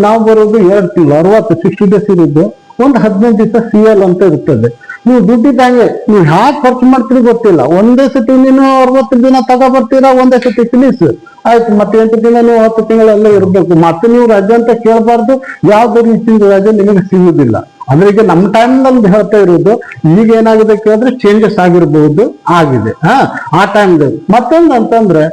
ನಾವು ಬರೋದು ಎರಡು ತಿಂಗಳು ಅರವತ್ತು ಸಿಕ್ಸ್ಟಿ ಡೇಸ್ ಇರೋದು. ಒಂದು ಹದಿನೈದು ದಿವಸ ಸಿ ಎಲ್ ಅಂತ ಇರ್ತದೆ. ನೀವು ದುಡ್ಡಿದ್ದಂಗೆ ನೀವು ಹ್ಯಾಕ್ ಖರ್ಚು ಮಾಡ್ತೀರಿ ಗೊತ್ತಿಲ್ಲ. ಒಂದೇ ಸತಿ ನೀನು ಅರವತ್ತು ದಿನ ತಗೋ ಬರ್ತೀರಾ, ಒಂದೇ ಸತಿ ಫಿನಿಸ್ ಆಯ್ತು, ಮತ್ತೆ ಎಂಟು ದಿನ ನೀವು ಹತ್ತು ತಿಂಗಳೆಲ್ಲ ಇರ್ಬೇಕು. ಮತ್ತೆ ನೀವು ರಜೆ ಅಂತ ಕೇಳಬಾರ್ದು. ಯಾವ್ದು ರೀತಿಯಿಂದ ರಜೆ ನಿಮಗೆ ಸಿಗುದಿಲ್ಲ. ಅಂದ್ರೆ ಈಗ ನಮ್ಮ ಟೈಮ್ನಲ್ಲಿ ಹೇಳ್ತಾ ಇರೋದು ಈಗ ಏನಾಗಿದೆ ಕೇಳಿದ್ರೆ ಚೇಂಜಸ್ ಆಗಿರಬಹುದು ಆಗಿದೆ. ಹಾ, ಆ ಟೈಮ್ದಲ್ಲಿ ಮತ್ತೊಂದು ಅಂತಂದ್ರೆ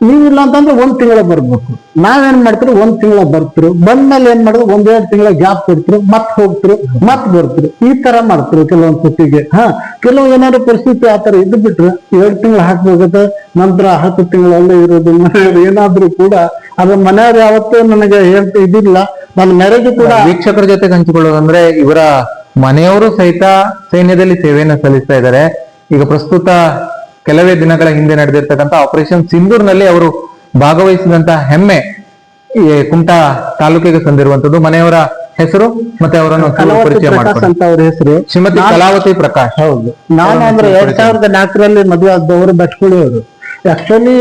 ನೀವಿಲ್ಲ ಅಂತಂದ್ರೆ ಒಂದ್ ತಿಂಗಳ ಬರ್ಬೇಕು. ನಾವೇನ್ ಮಾಡ್ತಿರು? ಒಂದ್ ತಿಂಗಳ ಬರ್ತಿರು. ಬಂದ್ಮೇಲೆ ಏನ್ ಮಾಡಿದ್ರು ಒಂದೆರಡು ತಿಂಗಳ ಗ್ಯಾಪ್ ಕೊಡ್ತಿರು. ಮತ್ ಹೋಗ್ತಿರು. ಮತ್ ಬರ್ತಿರು. ಈ ತರ ಮಾಡ್ತಿರು ಕೆಲವೊಂದ್ ಸತಿಗೆ. ಹಾ, ಕೆಲವು ಏನಾದ್ರು ಪರಿಸ್ಥಿತಿ ಆತರ ಇದ್ ಬಿಟ್ರೆ ಎರಡ್ ತಿಂಗಳು ಹಾಕ್ಬೇಕಾಗತ್ತೆ ನಂತರ ಹತ್ತು ತಿಂಗಳಲ್ಲೇ ಇರೋದು. ಏನಾದ್ರೂ ಕೂಡ ಅದ್ರ ಮನೆಯವ್ರು ಯಾವತ್ತೂ ನನಗೆ ಹೇಳ್ತಾ ಇದಿಲ್ಲ ನನ್ನ ಮ್ಯಾರೇಜ್ ಕೂಡ ವೀಕ್ಷಕರ ಜೊತೆಗೆ ಹಂಚಿಕೊಳ್ಳೋದಂದ್ರೆ ಇವರ ಮನೆಯವರು ಸಹಿತ ಸೈನ್ಯದಲ್ಲಿ ಸೇವೆಯನ್ನು ಸಲ್ಲಿಸ್ತಾ ಇದ್ದಾರೆ. ಈಗ ಪ್ರಸ್ತುತ ಕೆಲವೇ ದಿನಗಳ ಹಿಂದೆ ನಡೆದಿರ್ತಕ್ಕಂಥ ಆಪರೇಷನ್ ಸಿಂಧೂರ್ನಲ್ಲಿ ಅವರು ಭಾಗವಹಿಸಿದಂತ ಹೆಮ್ಮೆ ಈ ಕುಮಟಾ ತಾಲೂಕಿಗೆ ತಂದಿರುವಂತದ್ದು ಮನೆಯವರ ಹೆಸರು ಮತ್ತೆ ಅವರನ್ನು ಪರಿಚಯ ಹೆಸರು. ಶ್ರೀಮತಿ ಕಲಾವತಿ ಪ್ರಕಾಶ್. ಹೌದು. ನಾನು ಅಂದ್ರೆ ಎರಡ್ ಸಾವಿರದ ನಾಲ್ಕರಲ್ಲಿ ಮದುವೆ ಆದವರು ಬೆಟ್ಕುಳಿಯವರು ಆಕ್ಚುಲಿ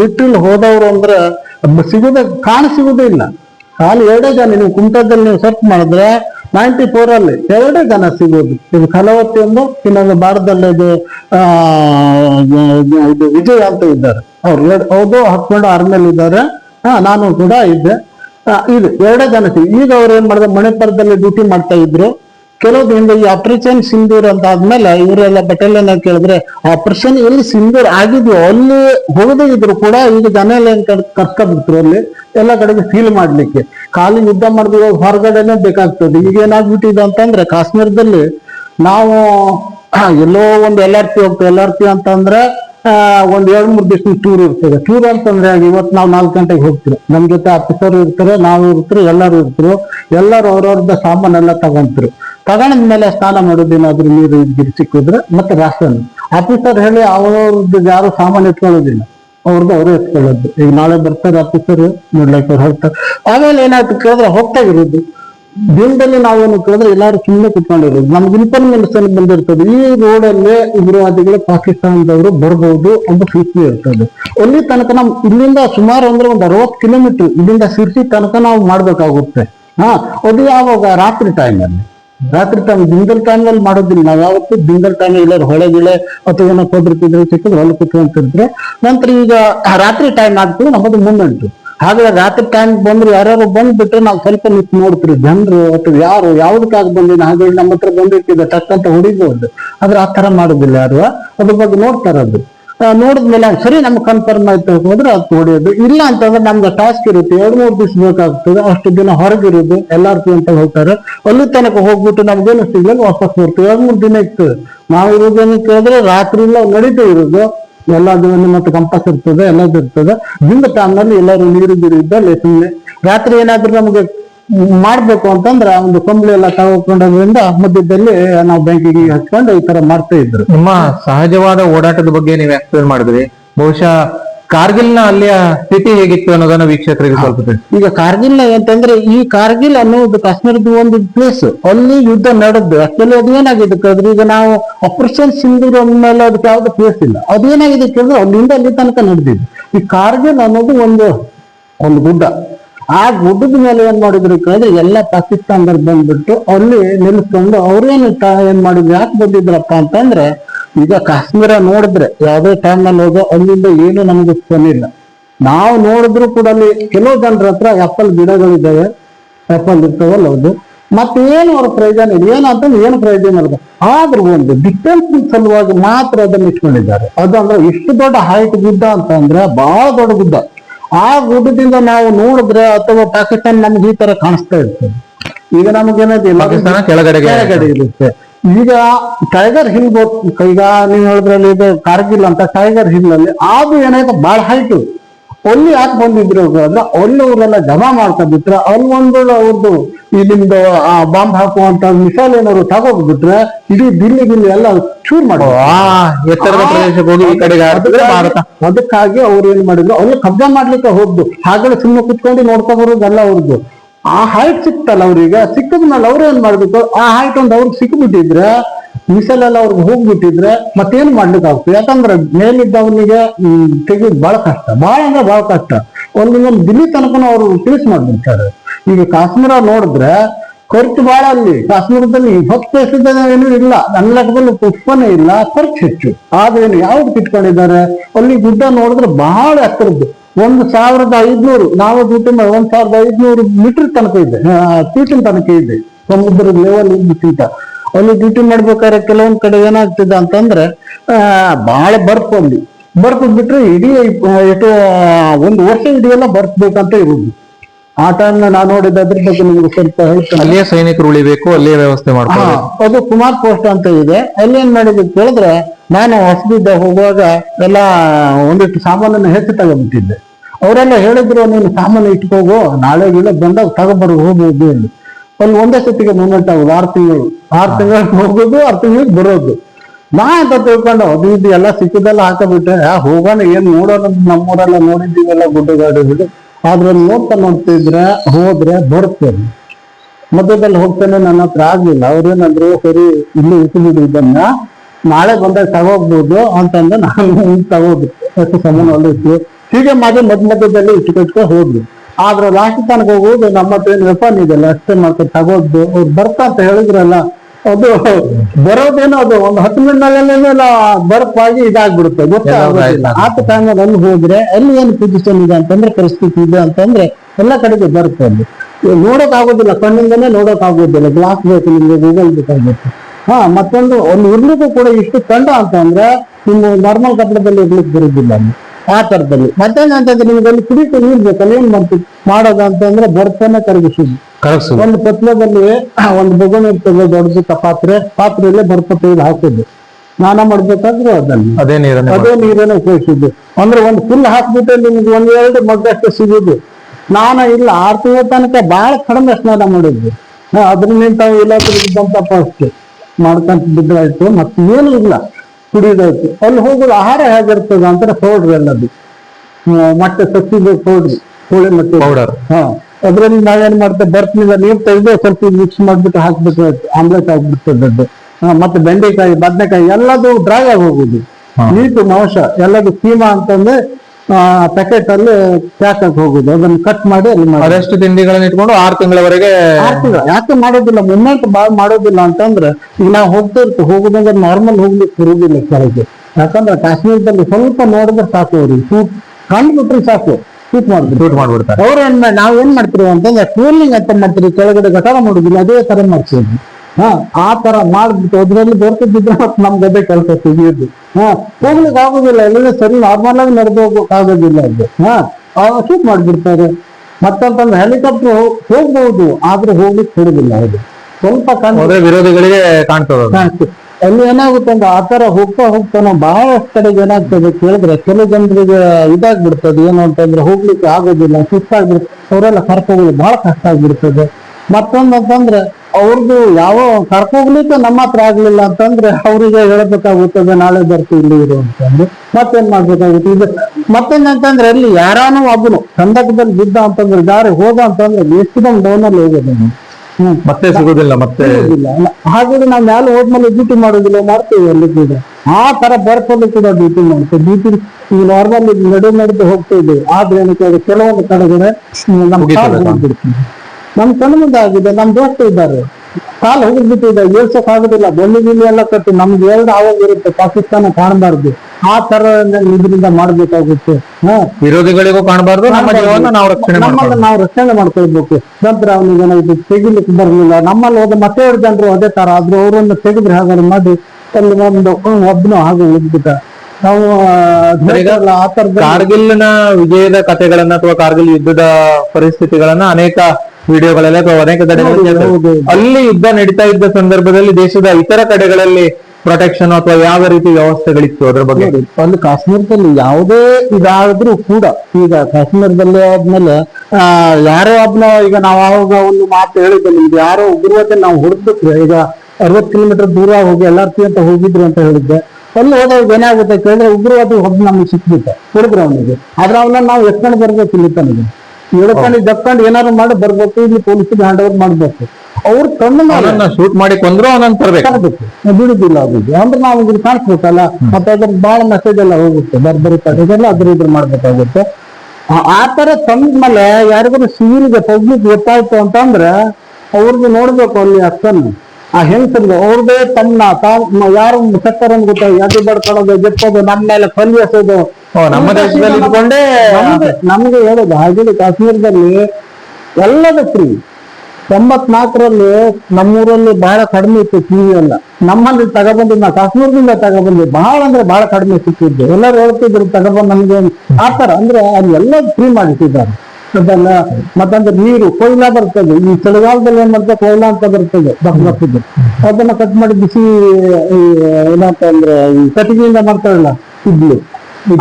ಲಿಟ್ರಲ್ ಹೋದವರು ಅಂದ್ರೆ ಸಿಗುದ ಸಿಗುದೇ ಕಾಣ ಸಿಗುದೇ ಇಲ್ಲ. ಕಾಲು ಎರಡೇ ಜನ ನೀವು ಕುಮಟದಲ್ಲಿ ನೀವು ಸರ್ಚ್ ಮಾಡಿದ್ರೆ ನೈಂಟಿ ಫೋರ್ ಅಲ್ಲಿ ಎರಡೇ ಜನ ಸಿಗೋದು ಇದು ಕಲವತ್ತಿ ಒಂದು ಇನ್ನೊಂದು ಭಾರತದಲ್ಲಿ ಇದು ಇದು ವಿಜಯ್ ಅಂತ ಇದ್ದಾರೆ. ಅವ್ರು ಹೌದು ಹಾಕೊಂಡು ಆರ್ಮೇಲೆ ಇದ್ದಾರೆ. ಹಾ, ನಾನು ಕೂಡ ಇದ್ದೆ. ಇದು ಎರಡೇ ಜನ ಸಿಗ್ ಈಗ ಅವ್ರು ಏನ್ ಮಾಡಿದ್ರು ಮಣಿಪುರದಲ್ಲಿ ಡ್ಯೂಟಿ ಮಾಡ್ತಾ ಇದ್ರು. ಕೆಲವು ದಿನದ ಈ ಆಪರೇಷನ್ ಸಿಂಧೂರ್ ಅಂತ ಆದ್ಮೇಲೆ ಇವರೆಲ್ಲ ಬಟೇಲಿಯನ್ ಕೇಳಿದ್ರೆ ಆಪರೇಷನ್ ಎಲ್ಲಿ ಸಿಂಧೂರ್ ಆಗಿದ್ಯೋ, ಅಲ್ಲಿ ಹೋಗದೇ ಇದ್ರು ಕೂಡ, ಈಗ ಜನ ಎಲ್ಲ ಕರ್ಕೊಂಡ್ಬಿಟ್ರು ಅಲ್ಲಿ? ಎಲ್ಲ ಕಡೆಗೆ ಫೀಲ್ ಮಾಡ್ಲಿಕ್ಕೆ. ಖಾಲಿ ಯುದ್ಧ ಮಾಡಿದ್ರು ಹೊರಗಡೆನೆ ಬೇಕಾಗ್ತದೆ. ಈಗ ಏನಾಗ್ಬಿಟ್ಟಿದೆ ಅಂತಂದ್ರೆ ಕಾಶ್ಮೀರದಲ್ಲಿ ನಾವು ಎಲ್ಲೋ ಒಂದು ಎಲ್ ಆರ್ ಪಿ ಹೋಗ್ತೇವೆ. ಎಲ್ ಆರ್ ಪಿ ಅಂತಂದ್ರೆ ಒಂದ್ ಎರಡ್, ಮೂರ್ ದಿವಸ ಟೂರ್ ಇರ್ತದೆ. ಟೂರ್ ಅಂತಂದ್ರೆ ಇವತ್ತು ನಾವು ನಾಲ್ಕು ಗಂಟೆಗೆ ಹೋಗ್ತೀವಿ. ನಮ್ ಜೊತೆ ಆಫೀಸರ್ ಇರ್ತಾರೆ, ನಾವು ಇರ್ತಾರೆ ಎಲ್ಲರೂ ಇರ್ತರು ಎಲ್ಲರೂ ಅವ್ರವ್ರದ ಸಾಮಾನೆಲ್ಲ ತಗೊಂತಿರು ತಗೊಂಡ್ಮೇಲೆ ಸ್ನಾನ ಮಾಡೋದು ಏನಾದ್ರು ನೀರು ಸಿಕ್ಕಿದ್ರೆ ಮತ್ತೆ ರಾಷ್ಟ್ರ ಆಫೀಸರ್ ಹೇಳಿ ಅವ್ರದ್ದು ಯಾರು ಸಾಮಾನ್ ಇಟ್ಕೊಳ್ಳೋದಿಲ್ಲ ಅವ್ರದ್ದು ಅವರು ಎತ್ಕೊಳ್ಳೋದು. ಈಗ ನಾಳೆ ಬರ್ತಾರೆ ಆಫೀಸರ್, ನೋಡ್ಲಿಕ್ಕೆ ಅವ್ರು ಹೋಗ್ತಾರೆ. ಆಮೇಲೆ ಏನಾಯ್ತು ಕೇಳಿದ್ರೆ ಹೋಗ್ತಾ ಇರೋದು. ದಿನದಲ್ಲಿ ನಾವೇನು ಕೇಳಿದ್ರೆ ಎಲ್ಲಾರು ಸುಮ್ಮನೆ ಕುತ್ಕೊಂಡಿರೋದು. ನಮ್ಗೆ ಇನ್ಫಾರ್ಮೇಶನ್ ಬಂದಿರ್ತದೆ. ಈ ರೋಡಲ್ಲಿ ಉಗ್ರವಾದಿಗಳು ಪಾಕಿಸ್ತಾನದವರು ಬರ್ಬೋದು ಅಂತ ಸೂಚನೆ ಇರ್ತದೆ. ಅಲ್ಲಿ ತನಕ ನಮ್ ಇಲ್ಲಿಂದ ಸುಮಾರು ಅಂದ್ರೆ ಒಂದು ಅರವತ್ತು ಕಿಲೋಮೀಟರ್ ಇಲ್ಲಿಂದ ಸಿರ್ಸಿ ತನಕ ನಾವು ಮಾಡ್ಬೇಕಾಗುತ್ತೆ. ಹಾ, ಅದು ಯಾವಾಗ? ರಾತ್ರಿ ಟೈಮಲ್ಲಿ ರಾತ್ರಿ ಟೈಮ್ ದಿನದ ಟೈಮಲ್ಲಿ ಮಾಡೋದಿಲ್ಲ. ನಾವು ಯಾವತ್ತು ದಿನದ ಟೈಮ್ ಇಲ್ಲ ಹೊಳೆಗಿಳೆ ಅಥವಾ ಏನೋ ಕೊದ್ರತಿದ್ರೆ ಸಿಕ್ಕಿದ್ರೆ ಹೊಲ ಕುತ್ಕೊಂತಿದ್ರೆ ನಂತರ ಈಗ ರಾತ್ರಿ ಟೈಮ್ ಆಗ್ತದೆ ನಮ್ಮದು ಮುಂದಂಟು ಹಾಗೆ ರಾತ್ರಿ ಟೈಮ್ ಬಂದ್ರು ಯಾರ್ಯಾರು ಬಂದ್ಬಿಟ್ರೆ ನಾವು ಸ್ವಲ್ಪ ನಿಂತು ನೋಡ್ತೀರಿ ಜನರು ಅಥವಾ ಯಾರು ಯಾವ್ದಕ್ಕಾಗಿ ಬಂದಿನ ಹಾಗೆ ನಮ್ಮ ಹತ್ರ ಬಂದಿರ್ತಿದ್ದ ಟಕ್ ಅಂತ ಹೊಡಿಬಹುದು ಆದ್ರೆ ಆ ತರ ಮಾಡೋದಿಲ್ಲ ಯಾರು? ಅದ್ರ ಬಗ್ಗೆ ನೋಡಿದ್ಮೇಲೆ ಸರಿ ನಮ್ಗೆ ಕನ್ಫರ್ಮ್ ಆಯ್ತು ಹೋದ್ರೆ ಅದು ಹೊಡೆಯೋದು ಇಲ್ಲ ಅಂತಂದ್ರೆ ನಮ್ಗೆ ಟಾಸ್ಕ್ ಇರುತ್ತೆ. ಎರಡ್, ಮೂರು ದಿವಸ ಬೇಕಾಗ್ತದೆ. ಅಷ್ಟು ದಿನ ಹೊರಗಿರೋದು ಎಲ್ಲಾರ್ ಅಂತ ಹೋಗ್ತಾರೆ ಅಲ್ಲಿ ತನಕ ಹೋಗ್ಬಿಟ್ಟು ನಮ್ಗೇನು ಸಿಗ್ಲಿಲ್ಲ, ವಾಪಸ್ ಬರ್ತೀವಿ. ಎರಡ್, ಮೂರು ದಿನ ಇತ್ತು ನಾವು ಇರೋದೇನು ಕೇಳಿದ್ರೆ ರಾತ್ರಿ ಎಲ್ಲ ನಡೀತಾ ಇರೋದು. ಎಲ್ಲದನ್ನು ದಿನ ಮತ್ತೆ ಕಂಪಾಸ್ ಇರ್ತದೆ, ಎಲ್ಲದು ಇರ್ತದೆ. ದಿನದ ಟೈಮ್ನಲ್ಲಿ ಎಲ್ಲರೂ ನೀರು, ಗೀರು ಇದ್ದಲ್ಲಿ ಸುಮ್ಮನೆ ರಾತ್ರಿ ಏನಾದ್ರೂ ನಮ್ಗೆ ಮಾಡ್ಬೇಕು ಅಂತಂದ್ರೆ ಒಂದು ಕಂಬಳಿ ಎಲ್ಲ ತಗೊಂಡೋದ್ರಿಂದ ಮಧ್ಯದಲ್ಲಿ ನಾವು ಬ್ಯಾಂಕಿಗೆ ಹಚ್ಕೊಂಡು ಈ ತರ ಮಾಡ್ತಾ ಇದ್ರು. ನಿಮ್ಮ ಸಹಜವಾದ ಓಡಾಟದ ಬಗ್ಗೆ ನೀವು ಎಕ್ಸ್ಪ್ಲೇನ್ ಮಾಡಿದ್ರಿ. ಬಹುಶಃ ಕಾರ್ಗಿಲ್ನ ಅಲ್ಲಿಯ ಸ್ಥಿತಿ ಹೇಗಿತ್ತು ಅನ್ನೋದನ್ನ ವೀಕ್ಷಕರಿಗೆ ಸ್ವಲ್ಪ ಈಗ ಕಾರ್ಗಿಲ್ ಅಂತಂದ್ರೆ ಈ ಕಾರ್ಗಿಲ್ ಅನ್ನೋದು ಕಾಶ್ಮೀರದ ಒಂದು ಪ್ಲೇಸ್ ಅಲ್ಲಿ ಯುದ್ಧ ನಡೆದು ಆಕ್ಚುಲಿ ಅದು ಏನಾಗಿದೆ ಕೇಳಿದ್ರೆ ಈಗ ನಾವು ಆಪರೇಷನ್ ಸಿಂಧೂರ್ ಮೇಲೆ ಅದಕ್ಕೆ ಯಾವ್ದು ಪ್ಲೇಸ್ ಇಲ್ಲ. ಅದೇನಾಗಿದೆ ಕೇಳಿದ್ರೆ ಅಲ್ಲಿಂದ ಅಲ್ಲಿ ತನಕ ನಡೆದಿದೆ. ಈ ಕಾರ್ಗಿಲ್ ಅನ್ನೋದು ಒಂದು ಒಂದು ಗುಡ್ಡ. ಆ ಗುಡ್ಡದ ಮೇಲೆ ಏನ್ ಮಾಡಿದ್ರು ಕೇಳಿದ್ರೆ ಎಲ್ಲ ಪಾಕಿಸ್ತಾನದವ್ರು ಬಂದ್ಬಿಟ್ಟು ಅಲ್ಲಿ ನಿಲ್ಸ್ಕೊಂಡು ಅವ್ರೇನು ಏನ್ ಮಾಡಿದ್ರು? ಯಾಕೆ ಬಂದಿದ್ರಪ್ಪ ಅಂತಂದ್ರೆ, ಈಗ ಕಾಶ್ಮೀರ ನೋಡಿದ್ರೆ, ಯಾವ್ದೇ ಟೈಮ್ನಲ್ಲಿ ಹೋಗೋ ಅಲ್ಲಿಂದ ಏನು ನಮ್ಗೆ ಇಲ್ಲ. ನಾವು ನೋಡಿದ್ರು ಕೂಡ ಅಲ್ಲಿ ಕೆಲವು ಜನರ ಹತ್ರ ಆಪಲ್ ಗಿಡಗಳಿದ್ದಾವೆ ಆಪಲ್ ಇರ್ತಾವಲ್ಲ ಹೌದು ಮತ್ತೆ ಏನು ಅವ್ರ ಪ್ರಯೋಜನ ಇಲ್ಲ? ಏನು ಅಂತಂದ್ರೆ ಏನು ಪ್ರಯೋಜನ ಇಲ್ಲ. ಆದ್ರೂ ಒಂದು ಡಿಫೆನ್ಸ್ ಸಲುವಾಗಿ ಮಾತ್ರ ಅದನ್ನ ಇಟ್ಕೊಂಡಿದ್ದಾರೆ. ಅದಂದ್ರೆ ಇಷ್ಟು ದೊಡ್ಡ ಹೈಟ್ ಗುಡ್ಡ ಅಂತಂದ್ರೆ ಬಹಳ ದೊಡ್ಡ ಗುಡ್ಡ. ಆ ಗುಡ್ಡದಿಂದ ನಾವು ನೋಡಿದ್ರೆ ಅಥವಾ ಪಾಕಿಸ್ತಾನ ನಮ್ಗೆ ಈ ತರ ಕಾಣಿಸ್ತಾ ಇರ್ತದೆ ಈಗ ನಮಗೇನದಿಲ್ಲ ಪಾಕಿಸ್ತಾನ ಕೆಳಗಡೆ ಕೆಳಗಡೆ ಇರುತ್ತೆ. ಈಗ ಟೈಗರ್ ಹಿಲ್ ಈಗ ನೀವು ಹೇಳಿದ್ರಲ್ಲಿ ಇದು ಕಾರ್ಗಿಲ್ ಅಂತ ಟೈಗರ್ ಹಿಲ್ ಅಲ್ಲಿ ಅದು ಏನಾಯ್ತು? ಬಹಳ ಹೈಟ್ ಅಲ್ಲಿ ಯಾಕೆ ಬಂದಿದ್ರು ಅಂದ್ರೆ ಅಲ್ಲಿ ಅವರೆಲ್ಲ ಜಮಾ ಮಾಡ್ಕೊಂಡಿದ್ರೆ ಅಲ್ಲಿ ಒಂದು ಅವ್ರದ್ದು ನಿಮ್ದು ಆ ಬಾಂಬ್ ಹಾಕುವಂತ ಮಿಸೈಲ್ ಏನಾದ್ರು ತಗೋಗ್ಬಿಟ್ರೆ ಇಡೀ ದಿಲ್ಲಿ ಗಿಲ್ಲಿ ಎಲ್ಲ ಚೂರ್ ಮಾಡೋ ಆ ಎತ್ತರದ ಪ್ರದೇಶಕ್ಕೆ ಹೋಗಿ ಈ ಕಡೆಗೆ ಭಾರತ. ಅದಕ್ಕಾಗಿ ಅವ್ರು ಏನ್ ಮಾಡಿದ್ರು ಅವ್ರು ಕಬ್ಜಾ ಮಾಡ್ಲಿಕ್ಕೆ ಹೋಗ್ದು ಹಾಗೆ ಸುಮ್ಮನೆ ಕುತ್ಕೊಂಡು ನೋಡ್ಕೊ ಬರೋದಲ್ಲ ಅವ್ರದ್ದು ಆ ಹೈಟ್ ಸಿಕ್ತಲ್ಲ ಅವ್ರಿಗೆ ಸಿಕ್ಕದ್ಮೇಲೆ ಅವ್ರು ಏನ್ ಮಾಡ್ಬೇಕು? ಆ ಹೈಟ್ ಒಂದು ಅವ್ರಿಗೆ ಸಿಕ್ಬಿಟ್ಟಿದ್ರೆ ಮಿಸೈಲ್ ಎಲ್ಲ ಅವ್ರಿಗೆ ಹೋಗ್ಬಿಟ್ಟಿದ್ರೆ ಮತ್ತೇನ್ ಮಾಡ್ಲಿಕ್ಕೆ ಆಗ್ತದೆ ಯಾಕಂದ್ರೆ ಮೇಲಿದ್ದವನಿಗೆ ತೆಗಿಯೋದು ಬಹಳ ಕಷ್ಟ ಬಹಳ ಅಂದ್ರೆ ಬಹಳ ಕಷ್ಟ. ಒಂದೊಂದು ದಿಲ್ಲಿ ತನಕ ಅವರು ತಿಳಿಸ್ ಮಾಡ್ಬಿಡ್ತಾರೆ. ಈಗ ಕಾಶ್ಮೀರ ನೋಡಿದ್ರೆ ಖರ್ಚು ಬಹಳ ಅಲ್ಲಿ. ಕಾಶ್ಮೀರದಲ್ಲಿ ಪೈಸದ ಏನು ಇಲ್ಲ. ನನ್ನ ಲೆಕ್ಕದಲ್ಲಿ ಪುಷ್ಪನೇ ಇಲ್ಲ, ಖರ್ಚು ಹೆಚ್ಚು. ಆದ್ರೇನು ಯಾವ್ದು ಕಿತ್ಕೊಂಡಿದ್ದಾರೆ? ಅಲ್ಲಿ ಗುಡ್ಡ ನೋಡಿದ್ರೆ ಬಹಳ ಎತ್ತರದ್ದು. ಒಂದು ಸಾವಿರದ ಐದ್ನೂರು, ನಾವು ಡ್ಯೂಟಿ ಮಾಡಿ ಒಂದ್ ಸಾವಿರದ ಐದ್ನೂರು ಮೀಟರ್ ತನಕ ಇದೆ. ಫೀಟಿನ ತನಕ ಇದೆ. ಸಮುದ್ರದ ಲೆವೆಲ್ ಇದ್ದಕ್ಕಿಂತ ಅಲ್ಲಿ ಡ್ಯೂಟಿ ಮಾಡ್ಬೇಕಾದ್ರೆ ಕೆಲವೊಂದ್ ಕಡೆ ಏನಾಗ್ತದೆ ಅಂತಂದ್ರೆ ಬಹಳ ಬರ್ಫ್ ಅಲ್ಲಿ. ಬರ್ಫ್ ಬಿಟ್ರೆ ಇಡೀ ಎಷ್ಟು ಒಂದು ವರ್ಷ ಇಡೀ ಎಲ್ಲ ಬರ್ಫ್ ಬೇಕಂತ ಇರುದು. ಆ ಟೈಮ್ ನಾವು ನೋಡಿದ ಅದ್ರ ಬಗ್ಗೆ ನಿಮ್ಗೆ ಸ್ವಲ್ಪ ಹೇಳ್ತೇನೆ. ಅಲ್ಲಿಯೇ ಸೈನಿಕರು ಉಳಿಬೇಕು ಅಲ್ಲಿಯೇ ವ್ಯವಸ್ಥೆ ಮಾಡ್ತಾರೆ ಅದು ಕುಮಾರ್ ಪೋಸ್ಟ್ ಅಂತ ಇದೆ. ಅಲ್ಲಿ ಏನ್ ಮಾಡಿದ್ರು ಕೇಳಿದ್ರೆ ನಾನು ಹೊಸದಿದ್ದ ಹೋಗುವಾಗ ಎಲ್ಲ ಒಂದಿಷ್ಟು ಸಾಮಾನನ್ನು ಹೆಚ್ಚು ತಗೊಂಡ್ಬಿಟ್ಟಿದ್ದೆ. ಅವರೆಲ್ಲ ಹೇಳಿದ್ರು ನೀನು ಸಾಮಾನು ಇಟ್ಕೋಗು ನಾಳೆ ಇಲ್ಲ ಬಂದಾಗ ತಗೊಬರು ಹೋಗ್ಬೋದು ಅಲ್ಲಿ ಅಲ್ಲಿ ಒಂದೇ ಸತಿಗೆ ಮೂಮೆಂಟ್ ಆಗುದು ಆರು ತಿಂಗಳು. ಆರು ತಿಂಗಳು ಹೋಗೋದು ಆರು ತಿಂಗಳಿಗೆ ಬರೋದು. ನಾ ಅಂತ ತಿಳ್ಕೊಂಡು ಅದು ಇದು ಎಲ್ಲ ಸಿಕ್ಕಿದೆಲ್ಲ ಹಾಕಬಿಟ್ಟೆ. ಹೋಗೋಣ ಏನ್ ನೋಡೋಣ ನಮ್ಮೂರೆಲ್ಲ ನೋಡಿದ್ದೀವಲ್ಲ ಗುಡ್ಡಗಾಡಿಗಳು ಅದ್ರಲ್ಲಿ ನೋಡ್ತಾ ನೋಡ್ತಿದ್ರೆ ಹೋದ್ರೆ ಬರ್ತೇನೆ. ಮಧ್ಯದಲ್ಲಿ ಹೋಗ್ತೇನೆ, ನನ್ನ ಹತ್ರ ಆಗ್ಲಿಲ್ಲ. ಅವ್ರೇನಂದ್ರು ಸರಿ ಇಲ್ಲಿ ಇಟ್ಬಿಡು ಇದನ್ನ ನಾಳೆ ಬಂದಾಗ ತಗೋಗ್ಬೋದು ಅಂತಂದ್ರೆ ನಾನು ತಗೋದು ಎಷ್ಟು ಸಾಮಾನು ಅಲ್ಲಿ ಇತ್ತು ಹೀಗೆ ಮಾಡಿ ಮಧ್ಯ ಮಧ್ಯದಲ್ಲಿ ಇಟ್ಕೊಟ್ಕೊ ಹೋದ್ವಿ. ಆದ್ರೆ ತನಕ ಹೋಗೋದು ನಮ್ಮ ಹತ್ರ ಏನು ವೆಪನ್ ಇದೆಯಲ್ಲ, ಅಷ್ಟೇ ಮಾಡ್ಕೊಂಡು ತಗೋದು. ಅವ್ರು ಬರ್ತಾ ಅಂತ ಹೇಳಿದ್ರಲ್ಲ ಅದು ಬರೋದೇನೋ ಅದು ಒಂದು ಹತ್ತು ಮಿನಿಟ್ನಲ್ಲ ಬರ್ಪಾಗಿ ಇದಾಗ್ಬಿಡುತ್ತೆ ಗೊತ್ತಾಗೋದಿಲ್ಲ ಆ ಟೈಮಲ್ಲಿ ಅಲ್ಲಿ ಹೋದ್ರೆ ಅಲ್ಲಿ ಏನು ಪೊಸಿಷನ್ ಇದೆ ಅಂತಂದ್ರೆ ಪರಿಸ್ಥಿತಿ ಇದೆ ಅಂತಂದ್ರೆ ಎಲ್ಲ ಕಡೆಗೆ ಬರುತ್ತೆ ಅಲ್ಲಿ. ನೋಡಕ್ ಆಗೋದಿಲ್ಲ ಕಣ್ಣಿಂದನೇ ನೋಡಕ್ ಆಗೋದಿಲ್ಲ ಗ್ಲಾಸ್ ಬೇಕು ನಿಮ್ಗೆ ಗೂಗಲ್ ಬೇಕಾಗುತ್ತೆ. ಹಾ ಮತ್ತೊಂದು ಒಂದು ಇರ್ಲಿಕ್ಕೂ ಕೂಡ ಇಷ್ಟು ಕಂಡ ಅಂತಂದ್ರೆ ನಿಮ್ಮ ನಾರ್ಮಲ್ ಕಟ್ಟಡದಲ್ಲಿ ಇರ್ಲಿಕ್ಕೆ ಬರುದಿಲ್ಲ ಅಲ್ಲಿ. ಆ ತರದಲ್ಲಿ ಮತ್ತೇನಂತಂದ್ರೆ ನಿಮ್ಗೆ ಅಲ್ಲಿ ಕುಡಿತು ನೀರು ಬೇಕಲ್ಲ ಏನ್ ಮಾಡ್ತೀವಿ ಮಾಡೋದು ಅಂತಂದ್ರೆ ಬರ್ತಾನೆ ಕರಗಿಸಿದ್ವಿ ಕರಗಿಸುದು ಒಂದು ಪತ್ಲದಲ್ಲಿ ಒಂದು ಬೊಗಣೆ ಇರ್ತದೆ ದೊಡ್ಡದು ದೊಡ್ಡ ಪಾತ್ರೆ ಪಾತ್ರೆಯಲ್ಲೇ ಬರ್ಪ ತೆಗೆದು ಹಾಕಿದ್ವಿ ಸ್ನಾನ ಮಾಡ್ಬೇಕಾದ್ರೂ ಅದನ್ನು. ಅದೇ ನೀರನ್ನು ಅದೇ ನೀರನ್ನು ಉಪಯೋಗಿಸಿದ್ದು. ಅಂದ್ರೆ ಒಂದು ಫುಲ್ ಹಾಕ್ಬಿಟ್ಟು ನಿಮ್ಗೆ ಒಂದ್ ಎರಡು ಮಗ್ಗಷ್ಟು ಸಿಗುದು ಸ್ನಾನ ಇಲ್ಲ ಆರು ತಿಂಗಳ ತನಕ ಬಹಳ ಕಡಿಮೆ ಸ್ನಾನ ಮಾಡಿದ್ವಿ ಹಾ, ಅದ್ರಿಂದ ತಾವು ಇಲ್ಲ ತಿರುಗಿದ್ದಂತಪ್ಪ ಅಷ್ಟೇ. ಮಾಡ್ಕೊಂತ ಬಿದ್ದಾಯ್ತು ಮತ್ತೆ ಏನು ಇಲ್ಲ. ಕುಡಿಯೋದಾಯ್ತು ಅಲ್ಲಿ ಹೋಗೋದು ಆಹಾರ ಹೇಗಿರ್ತದ ಅಂತಾರೆ ಪೌಡ್ರ್ ಎಲ್ಲದು. ಮತ್ತೆ ಸಸಿ ಪೌಡ್ರ್ ಕೋಳಿ ಮತ್ತೆ ಪೌಡರ್ ಹಾ ಅದ್ರಲ್ಲಿ ನಾವೇನ್ ಮಾಡ್ತೇವೆ ಬರ್ತಿನಿಂದ ನೀರು ತೆಗೆದು ಸ್ವಲ್ಪ ಮಿಕ್ಸ್ ಮಾಡ್ಬಿಟ್ಟು ಹಾಕ್ಬಿಟ್ಟು ಆಮ್ಲೆಟ್ ಆಗ್ಬಿಡ್ತದ್ದು ಮತ್ತೆ ಬೆಂಡೆಕಾಯಿ ಬದನೆಕಾಯಿ ಎಲ್ಲದು ಡ್ರೈ ಆಗಿ ಹೋಗುದು. ನೀಟು ಮಾಂಸ ಎಲ್ಲದು ಕೀಮಾ ಅಂತಂದ್ರೆ ಪ್ಯಾಕೆಟ್ ಅಲ್ಲಿ ಪ್ಯಾಕ್ ಆಗಿ ಹೋಗುದು. ಅದನ್ನ ಕಟ್ ಮಾಡಿ ಅಲ್ಲಿ ಮಾಡಿ ಅದೆಷ್ಟು ತಿಂಡಿಗಳನ್ನ ಇಟ್ಕೊಂಡು ಆರು ತಿಂಗಳವರೆಗೆ. ಯಾಕೆ ಮಾಡೋದಿಲ್ಲ? ಮೂಮೆಂಟ್ ಬಾಳ್ ಮಾಡೋದಿಲ್ಲ ಅಂತಂದ್ರೆ ಈಗ ನಾವು ಹೋಗ್ತಾ ಇರ್ತೀವಿ. ಹೋಗುದಂದ್ರೆ ನಾರ್ಮಲ್ ಹೋಗ್ಲಿಕ್ಕೆ ಬರುದಿಲ್ಲ ಕೆಳಗೆ. ಯಾಕಂದ್ರೆ ಕಾಶ್ಮೀರದಲ್ಲಿ ಸ್ವಲ್ಪ ನೋಡಿದ್ರೆ ಸಾಕು ಅವ್ರಿಗೆ. ಶೂಟ್ ಕಂಡ್ಬಿಟ್ರೆ ಸಾಕು. ಶೂಟ್ ಮಾಡ್ಬಿಟ್ಟು ಶೂಟ್ ಮಾಡ್ಬಿಡ್ತಾರೆ. ಅವ್ರ ನಾವ್ ಏನ್ ಮಾಡ್ತೀವಿ ಅಂತಂದ್ರೆ ಕೂಲಿಂಗ್ ಅಂತ ಮಾಡ್ತೀರಿ. ಕೆಳಗಡೆ ಗಟಾರ ಮಾಡುದಿಲ್ಲ. ಅದೇ ತರ ಮಾಡ್ತೀವಿ. ಹಾ ಆ ತರ ಮಾಡ್ಬಿಟ್ಟು ಅದ್ರಲ್ಲಿ ಬರ್ತಿದ್ರೆ ಮತ್ತೆ ನಮ್ ಗದ್ದೆ ಕೆಲಸ ತೆಗಿಯೋದು ಹಾ ಹೋಗ್ಲಿಕ್ಕೆ ಆಗೋದಿಲ್ಲ ಎಲ್ಲ ಸರಿ ನಾರ್ಮಲ್ ಆಗಿ ನಡೆದು ಹೋಗೋಕ್ ಆಗೋದಿಲ್ಲ ಅದು. ಹಾ ಶೂಟ್ ಮಾಡ್ಬಿಡ್ತಾರೆ. ಮತ್ತಂತಂದ್ರೆ ಹೆಲಿಕಾಪ್ಟರ್ ಹೋಗ್ಬಹುದು ಆದ್ರೆ ಹೋಗ್ಲಿಕ್ಕೆ ಕೊಡುದಿಲ್ಲ ಅದು. ಸ್ವಲ್ಪ ವಿರೋಧಿಗಳಿಗೆ ಕಾಣ್ತದೆ ಅಲ್ಲಿ ಏನಾಗುತ್ತೆ ಅಂದ್ರೆ ಆ ತರ ಹೋಗ್ತಾ ಹೋಗ್ತಾ ನಾವು ಬಹಳಷ್ಟು ಕಡೆಗೆ ಏನಾಗ್ತದೆ ಕೇಳಿದ್ರೆ ಕೆಲವು ಜನರಿಗೆ ಇದಾಗ್ಬಿಡ್ತದೆ ಏನು ಅಂತಂದ್ರೆ ಹೋಗ್ಲಿಕ್ಕೆ ಆಗೋದಿಲ್ಲ ಸುಸ್ತಾಗ್ಬಿಡ್ತದೆ. ಅವರೆಲ್ಲ ಕರ್ಕೊಂಡು ಬಹಳ ಕಷ್ಟ ಆಗ್ಬಿಡ್ತದೆ. ಮತ್ತೊಂದು ಅಂತಂದ್ರೆ ಅವ್ರದ್ದು ಯಾವ ಕರ್ಕೋಗ್ಲಿಕ್ಕೆ ನಮ್ಮ ಹತ್ರ ಆಗ್ಲಿಲ್ಲ ಅಂತಂದ್ರೆ ಅವ್ರಿಗೆ ಹೇಳ್ಬೇಕಾಗುತ್ತದೆ ನಾಳೆ ಬರ್ತೀವಿ ಇಲ್ಲಿ ಇರು ಅಂತಂದು. ಮತ್ತೇನ್ ಮಾಡ್ಬೇಕಾಗುತ್ತೆ? ಇದು ಮತ್ತೇನಂತಂದ್ರೆ ಅಲ್ಲಿ ಯಾರಾನು ಒಬ್ಬನು ಕಂದಕದಲ್ಲಿ ಬಿದ್ದ ಅಂತಂದ್ರೆ ದಾರಿ ಹೋದ ಅಂತಂದ್ರೆ ಎಷ್ಟು ದಮ್ ಡೌನ್ ಅಲ್ಲಿ ಹೋಗೋದು ಹ್ಮ್. ಮತ್ತೆ ಸಿಗುದಿಲ್ಲ ಮತ್ತೆ ಹಾಗಾದ್ರೆ ನಾವ್ ಹಾಗಾಗಿ ನಾವು ಮ್ಯಾಲೆ ಹೋದ್ಮೇಲೆ ಡ್ಯೂಟಿ ಮಾಡೋದಿಲ್ಲ ಮಾಡ್ತೀವಿ ಅಲ್ಲಿ ಕೂಡ. ಆ ತರ ಬರ್ಕೊಂಡು ಕೂಡ ಡ್ಯೂಟಿ ಮಾಡ್ತೀವಿ. ಡ್ಯೂಟಿ ಈಗ ನಾರ್ಮಲ್ ನಡು ನಡೆದು ಹೋಗ್ತಾ ಇದ್ದೀವಿ. ಆದ್ರೆ ಏನಕ್ಕೆ ಕೆಲವೊಂದು ಕಡೆಗಡೆ ನಮ್ಮ ನಮ್ ಕಣ್ಣು ಮುಂದೆ ಆಗಿದೆ ನಮ್ ದೋಸ್ತ ಇದ್ದಾರೆ. ಕಾಲು ಹೋಗಿಬಿಟ್ಟಿದೆ ಏಳ್ಸಕ್ ಆಗುದಿಲ್ಲ. ಬೆಳ್ಳಿ ಗಿಲ್ಲಿ ಎಲ್ಲ ಕಟ್ಟಿ ನಮ್ಗೆ ಎರಡು ಆವಾಗ ಇರುತ್ತೆ ಪಾಕಿಸ್ತಾನ ಕಾಣಬಾರ್ದು. ಆ ತರ ಇದರಿಂದ ಮಾಡ್ಬೇಕಾಗುತ್ತೆ. ವಿರೋಧಿಗಳಿಗೂ ಕಾಣಬಾರ್ದು ನಾವು ರಕ್ಷಣೆ ಮಾಡ್ಕೊಳ್ಬೇಕು. ನಂತರ ಅವನಿಗೆ ಇದು ತೆಗಿಲಿಕ್ಕೆ ಬರಲಿಲ್ಲ. ನಮ್ಮಲ್ಲಿ ಹೋದ ಮತ್ತೆ ಎರಡು ಜನರು ಅದೇ ತರ ಆದ್ರೂ ಅವರನ್ನು ತೆಗೆದ್ರೆ ಹಾಗೆ ಮಾಡಿ ಅಲ್ಲಿ ಒಂದು ಒಬ್ಬನು ಹಾಗೆ ಹೋಗ್ಬಿಟ್ಟ. ನಾವು ಕಾರ್ಗಿಲ್ನ ವಿಜಯದ ಕಥೆಗಳನ್ನ ಅಥವಾ ಕಾರ್ಗಿಲ್ ಯುದ್ಧದ ಪರಿಸ್ಥಿತಿಗಳನ್ನ ಅನೇಕ ವಿಡಿಯೋಗಳಲ್ಲಿ ಅಥವಾ ಅನೇಕ ಕಡೆಗಳಲ್ಲಿ. ಅಲ್ಲಿ ಯುದ್ಧ ನಡೀತಾ ಇದ್ದ ಸಂದರ್ಭದಲ್ಲಿ ದೇಶದ ಇತರ ಕಡೆಗಳಲ್ಲಿ ಪ್ರೊಟೆಕ್ಷನ್ ಅಥವಾ ಯಾವ ರೀತಿ ವ್ಯವಸ್ಥೆಗಳಿತ್ತು ಅದ್ರ ಬಗ್ಗೆ? ಅಲ್ಲಿ ಕಾಶ್ಮೀರದಲ್ಲಿ ಯಾವುದೇ ಇದಾದ್ರೂ ಕೂಡ ಈಗ ಕಾಶ್ಮೀರದಲ್ಲಿ ಆದ್ಮೇಲೆ ಆ ಯಾರೋ ಒಬ್ನ ಈಗ ನಾವು ಆವಾಗ ಒಂದು ಮಾತು ಹೇಳಿದ್ದೆ ನಿಮ್ಗೆ ಯಾರೋ ಉಗ್ರವಾದ ನಾವು ಹೊಡೆದ್ಬಿಟ್ರೆ. ಈಗ ಅರವತ್ ಕಿಲೋಮೀಟರ್ ದೂರ ಹೋಗಿ ಎಲ್ಲಾರ್ತಿ ಅಂತ ಹೋಗಿದ್ರು ಅಂತ ಹೇಳಿದ್ದೆ. ಅಲ್ಲಿ ಹೋದಾಗ ಏನಾಗುತ್ತೆ ಕೇಳಿದ್ರೆ ಉಗ್ರವಾದಿ ಒಬ್ಬ ನಮ್ಗೆ ಸಿಕ್ಬಿಟ್ಟೆ ಹುಡುಗ್ರು ಅವನಿಗೆ. ಆದ್ರೆ ಅವನ್ನ ನಾವು ಎತ್ಕೊಂಡು ಬರ್ಬೇಕು ಇಲ್ಲಿ ತನಗೆ ಎಳ್ಕೊಂಡು ಜಪ್ಕೊಂಡು ಏನಾದ್ರು ಮಾಡಿ ಬರ್ಬೇಕು ಇಲ್ಲಿ ಪೊಲೀಸಿಗೆ ಹ್ಯಾಂಡ್ ಓವರ್ ಮಾಡ್ಬೇಕು. ಅವ್ರ ಕಣ್ಣು ಮೇಲೆ ಶೂಟ್ ಮಾಡಿ ಕೊಂದ್ರು ಅವನನ್ನ ತರಬೇಕು. ಬಿಡುದಿಲ್ಲ ಅದು ಅಂದ್ರೆ ನಾವು ಇದ್ರ ಕಾಣಿಸ್ಬೇಕಲ್ಲ. ಮತ್ತೆ ಅದ್ರ ಬಹಳ ಮೆಸೇಜ್ ಎಲ್ಲ ಹೋಗುತ್ತೆ. ಬರ್ಬರಿ ಕಡೆಗೆಲ್ಲ ಅದ್ರ ಇದ್ರ ಮಾಡ್ಬೇಕಾಗುತ್ತೆ. ಆ- ಆ ತರ ತಂದ್ಮೇಲೆ ಯಾರಿಗಾದ್ರು ಸಿವಿಲ್ಗೆ ಪಬ್ಲಿಕ್ ಗೊತ್ತಾಯ್ತು ಅಂತಂದ್ರೆ ಅವ್ರದ್ದು ನೋಡ್ಬೇಕು ಅಲ್ಲಿ ಅಕ್ಕನ್ ಆ ಹೆಂಗಸರಿಗೆ ಅವ್ರದೇ ತನ್ನ ತಾವ್ ಯಾರು ಸಕ್ಕರನ್ನು ಗೊತ್ತಾಗ ಎದೆ ಬಡ್ಕೊಳ್ಳೋದು ಗೆಪ್ಪೋದು ನಮ್ಮ ಮೇಲೆ ಕಲ್ಲು ಎಸೋದು ನಮ್ಮ ದೇಶದಲ್ಲಿ ಇದ್ಕೊಂಡೇ ನಮ್ಗೆ ಹೇಳೋದು ಹಾಗೆ ಕಾಶ್ಮೀರದಲ್ಲಿ ಎಲ್ಲದ ಫ್ರೀ ತೊಂಬತ್ನಾಲ್ಕರಲ್ಲಿ ನಮ್ಮೂರಲ್ಲಿ ಬಹಳ ಕಡಿಮೆ ಇತ್ತು ಟಿವಿ ಎಲ್ಲ. ನಮ್ಮಲ್ಲಿ ತಗೊಬಂದು ನಾ ಕಾಶ್ಮೀರದಿಂದ ತಗೊಬಂದ್ವಿ ಬಹಳ ಅಂದ್ರೆ ಬಹಳ ಕಡಿಮೆ ಸಿಕ್ಕಿದ್ದು. ಎಲ್ಲರೂ ಹೇಳ್ತಿದ್ರು ತಗೊಬಂದ್ ನಮ್ಗೆ ಆತರ ಅಂದ್ರೆ ಅಲ್ಲಿ ಎಲ್ಲ ಫ್ರೀ ಮಾಡಿಸಿದ್ದಾರೆ ಅದನ್ನ ಮತ್ತಂದ್ರೆ ನೀರು ಕೊಯ್ಲಾ ಬರ್ತದೆ. ಈ ಚಳಿಗಾಲದಲ್ಲಿ ಏನ್ ಮಾಡ್ತಾರೆ ಕೊಯ್ಲಾ ಅಂತ ಬರ್ತದೆ ದಪ್ಪದ್ದು ಅದನ್ನ ಕಟ್ ಮಾಡಿ ಬಿಸಿ ಈ ಏನಂತ ಅಂದ್ರೆ ಈ ಕಟ್ಟಿಗೆಯಿಂದ ಮಾಡ್ತಾರಲ್ಲ ಇಡ್ಲಿ.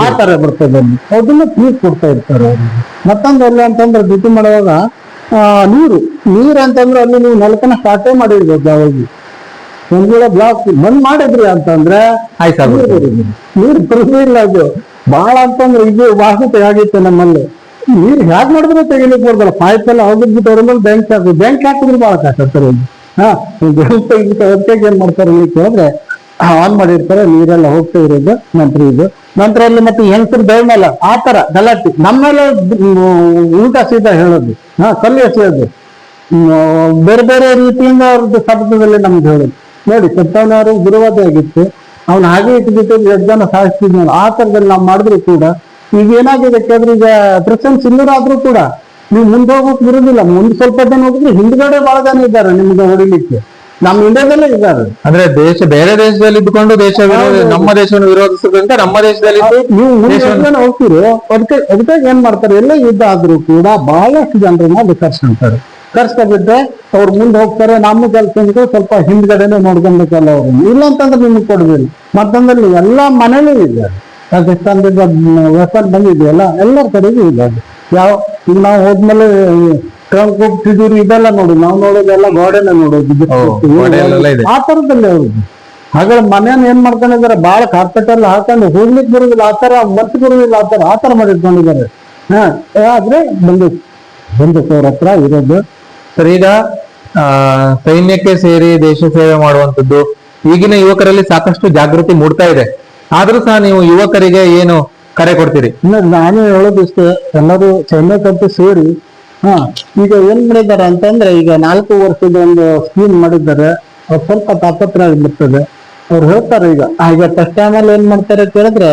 ಆ ತರ ಬರ್ತದೆ ಅದನ್ನ ಫ್ರೀ ಕೊಡ್ತಾ ಇರ್ತಾರೆ. ಮತ್ತೊಂದು ಎಲ್ಲ ಅಂತಂದ್ರೆ ಡ್ಯೂಟಿ ಮಾಡುವಾಗ ಆ, ನೀರು. ನೀರು ಅಂತಂದ್ರೆ ಅಲ್ಲಿ ನೀವು ನೆಲಕನ ಸ್ಟಾರ್ಟೇ ಮಾಡಿರ್ಬೋದು ಯಾವಾಗ. ಒಂದ್ ವೇಳೆ ಬ್ಲಾಕ್ ಬಂದ್ ಮಾಡಿದ್ರಿ ಅಂತಂದ್ರೆ ನೀರು. ನೀರು ಬರುದೇ ಇಲ್ಲ ಅದು. ಬಹಳ ಅಂತಂದ್ರೆ ಇದು ವಾಸತೆ ಆಗಿತ್ತು ನಮ್ಮಲ್ಲಿ. ನೀರು ಹ್ಯಾಕ್ ಮಾಡಿದ್ರೆ ತೆಗಿಲಿಕ್ಕೆ ಬರ್ದಲ್ಲ ಪೈಪ್ ಎಲ್ಲ ಹೋಗಿದ್ಬಿಟ್ಟು ಅವ್ರ ಮೇಲೆ ಬ್ಯಾಂಕ್ ಹಾಕಿ ಬ್ಯಾಂಕ್ ಹಾಕಿದ್ರೆ ಬಹಳ ಕಷ್ಟ ಇಲ್ಲಿ ಹಾ ಬ್ಯಾಂಕ್ ತೆಗಿಬಿಟ್ಟು ಅದಕ್ಕೆ ಏನ್ ಮಾಡ್ತಾರೆ ಇಲ್ಲಿ ಕೇಳಿದ್ರೆ ಆನ್ ಮಾಡಿರ್ತಾರೆ, ನೀರೆಲ್ಲ ಹೋಗ್ತಾ ಇರೋದು, ನಂತರ ಇದು. ನಂತರ ಅಲ್ಲಿ ಮತ್ತೆ ಹೆಂಗಸರು ಬೆಳೆ ಮೇಲೆ ಆ ತರ ಗಲಾಟೆ. ನಮ್ಮೆಲ್ಲ ಮೇಲೆ ಊಟ ಸೀದಾ ಹೇಳೋದು. ಹಾ, ಕಲ್ಲು ಎಸೆಯೋದು. ಬೇರೆ ಬೇರೆ ರೀತಿಯಿಂದ ಅವ್ರದ್ದು ಶಬ್ದದಲ್ಲಿ ನಮ್ಗೆ ಹೇಳೋದು. ನೋಡಿ, ಸತ್ತವನವರು ಗುರುವಾದ ಆಗಿತ್ತು. ಅವ್ನು ಹಾಗೆ ಇಟ್ಬಿಟ್ಟು ಎರಡು ಜನ ಸಾಯಿಸ್ತಿದ್ನಲ್ಲ ಆ ತರದಲ್ಲಿ ನಾವು ಮಾಡಿದ್ರು ಕೂಡ, ಈಗ ಏನಾಗಿದೆ ಕೇಳಿದ್ರೆ ಈಗ ಪ್ರೆಸೆನ್ಸ್ ಇಲ್ಲರಾದ್ರೂ ಕೂಡ, ನೀವು ಮುಂದೆ ಹೋಗೋಕ್ ಬಿರುದಿಲ್ಲ. ಮುಂದೆ ಸ್ವಲ್ಪ ಜನ ಹೋಗಿದ್ರೆ ಹಿಂದ್ಗಡೆ ಬಹಳ ಜನ ಇದ್ದಾರೆ ನಿಮ್ಗೆ ಹೊಡಿಲಿಕ್ಕೆ. ನಮ್ಮ ಇಂಡಿಯಾದಲ್ಲೇ ಇದ್ದಾರೆ. ಅಂದ್ರೆ ದೇಶ ಬೇರೆ ದೇಶದಲ್ಲಿ ಇದ್ದುಕೊಂಡು ದೇಶ ವಿರೋಧ ನಮ್ಮ ದೇಶವನ್ನು ವಿರೋಧಿಸಬೇಕಂತ ನಮ್ಮ ದೇಶದಲ್ಲಿ ನೀವು ದೇಶವನ್ನು- ಹೋಗ್ತೀರೋ ಅದಕ್ಕೆ ಅದಕ್ಕೆ ಏನ್ ಮಾಡ್ತಾರೆ? ಎಲ್ಲ ಯುದ್ಧ ಆದ್ರೂ ಕೂಡ ಬಹಳಷ್ಟು ಜನರನ್ನ ಅಲ್ಲಿ ಕರ್ಸ್ಕೊಂತಾರೆ. ಕರ್ಸ್ಕೊಂಡ್ಬಿಟ್ರೆ ಅವ್ರು ಮುಂದೆ ಹೋಗ್ತಾರೆ. ನಮ್ಮ ಕೆಲಸ ಸ್ವಲ್ಪ ಹಿಂದ್ಗಡೆನೆ ನೋಡ್ಕೊಬೇಕಲ್ಲ ಅವ್ರು ಇಲ್ಲ ಅಂತಂದ್ರೆ ನಿಮ್ಗೆ ಕೊಡ್ಬೇಕು ಮತ್ತೊಂದಲ್ಲಿ ಎಲ್ಲಾ ಮನೇಲೂ ಇದೆ ಪಾಕಿಸ್ತಾನದಿಂದ ವೆಪನ್ ಬಂದಿದೆಯಲ್ಲ ಎಲ್ಲರ ಕಡೆಗೂ ಇದೆ ಅದು ಯಾವ ಈಗ ನಾವು ಹೋದ್ಮೇಲೆ ಟ್ರಂಕ್ ತಿಜೂರಿ ಇದೆಲ್ಲ ನೋಡಿ ನಾವು ನೋಡೋದೆಲ್ಲ ಗೋಡೆನ ನೋಡೋದು ಇದೆ. ಆ ತರದಲ್ಲಿ ಅವ್ರದ್ದು ಹಾಗಾದ್ರೆ ಮನೆಯನ್ನ ಏನ್ ಮಾಡ್ಕೊಂಡಿದ್ದಾರೆ? ಬಾಳ ಕಾರ್ಪೆಟ್ ಎಲ್ಲ ಹಾಕೊಂಡು ಹೋಗ್ಲಿಕ್ಕೆ ಬರುದಿಲ್ಲ ಆ ತರ ಮತ್ ಬರುದಿಲ್ಲ ಆ ತರ ಆ ತರ ಮಾಡಿಟ್ಕೊಂಡಿದ್ದಾರೆ. ಹಾ ಆದ್ರೆ ಬಂದು ಬಂದು ಅವ್ರ ಹತ್ರ ಇರೋದು. ಸರ್ ಈಗ ಆ, ಸೈನ್ಯಕ್ಕೆ ಸೇರಿ ದೇಶ ಸೇವೆ ಮಾಡುವಂತದ್ದು ಈಗಿನ ಯುವಕರಲ್ಲಿ ಸಾಕಷ್ಟು ಜಾಗೃತಿ ಮೂಡ್ತಾ ಇದೆ. ಆದ್ರೂ ಸಹ ನೀವು ಯುವಕರಿಗೆ ಏನು ಕರೆ ಕೊಡ್ತೀರಿ? ನಾನು ಹೇಳೋದಿಷ್ಟೇ ಎಲ್ಲರೂ ಸೈನ್ಯಕ್ಕಂತೂ ಸೇರಿ ಹಾ, ಈಗ ಏನ್ ಮಾಡಿದ್ದಾರೆ ಅಂತಂದ್ರೆ, ಈಗ ನಾಲ್ಕು ವರ್ಷದ ಒಂದು ಸ್ಕೀಮ್ ಮಾಡಿದ್ದಾರೆ. ಅವ್ರು ಸ್ವಲ್ಪ ತಾಪತ್ರ ಆಗಿಬಿಡ್ತದೆ ಅವ್ರು ಹೇಳ್ತಾರೆ ಈಗ ಈಗ ಫಸ್ಟ್ ಟೈಮಲ್ಲಿ ಏನ್ ಮಾಡ್ತಾರೆ ಕೇಳಿದ್ರೆ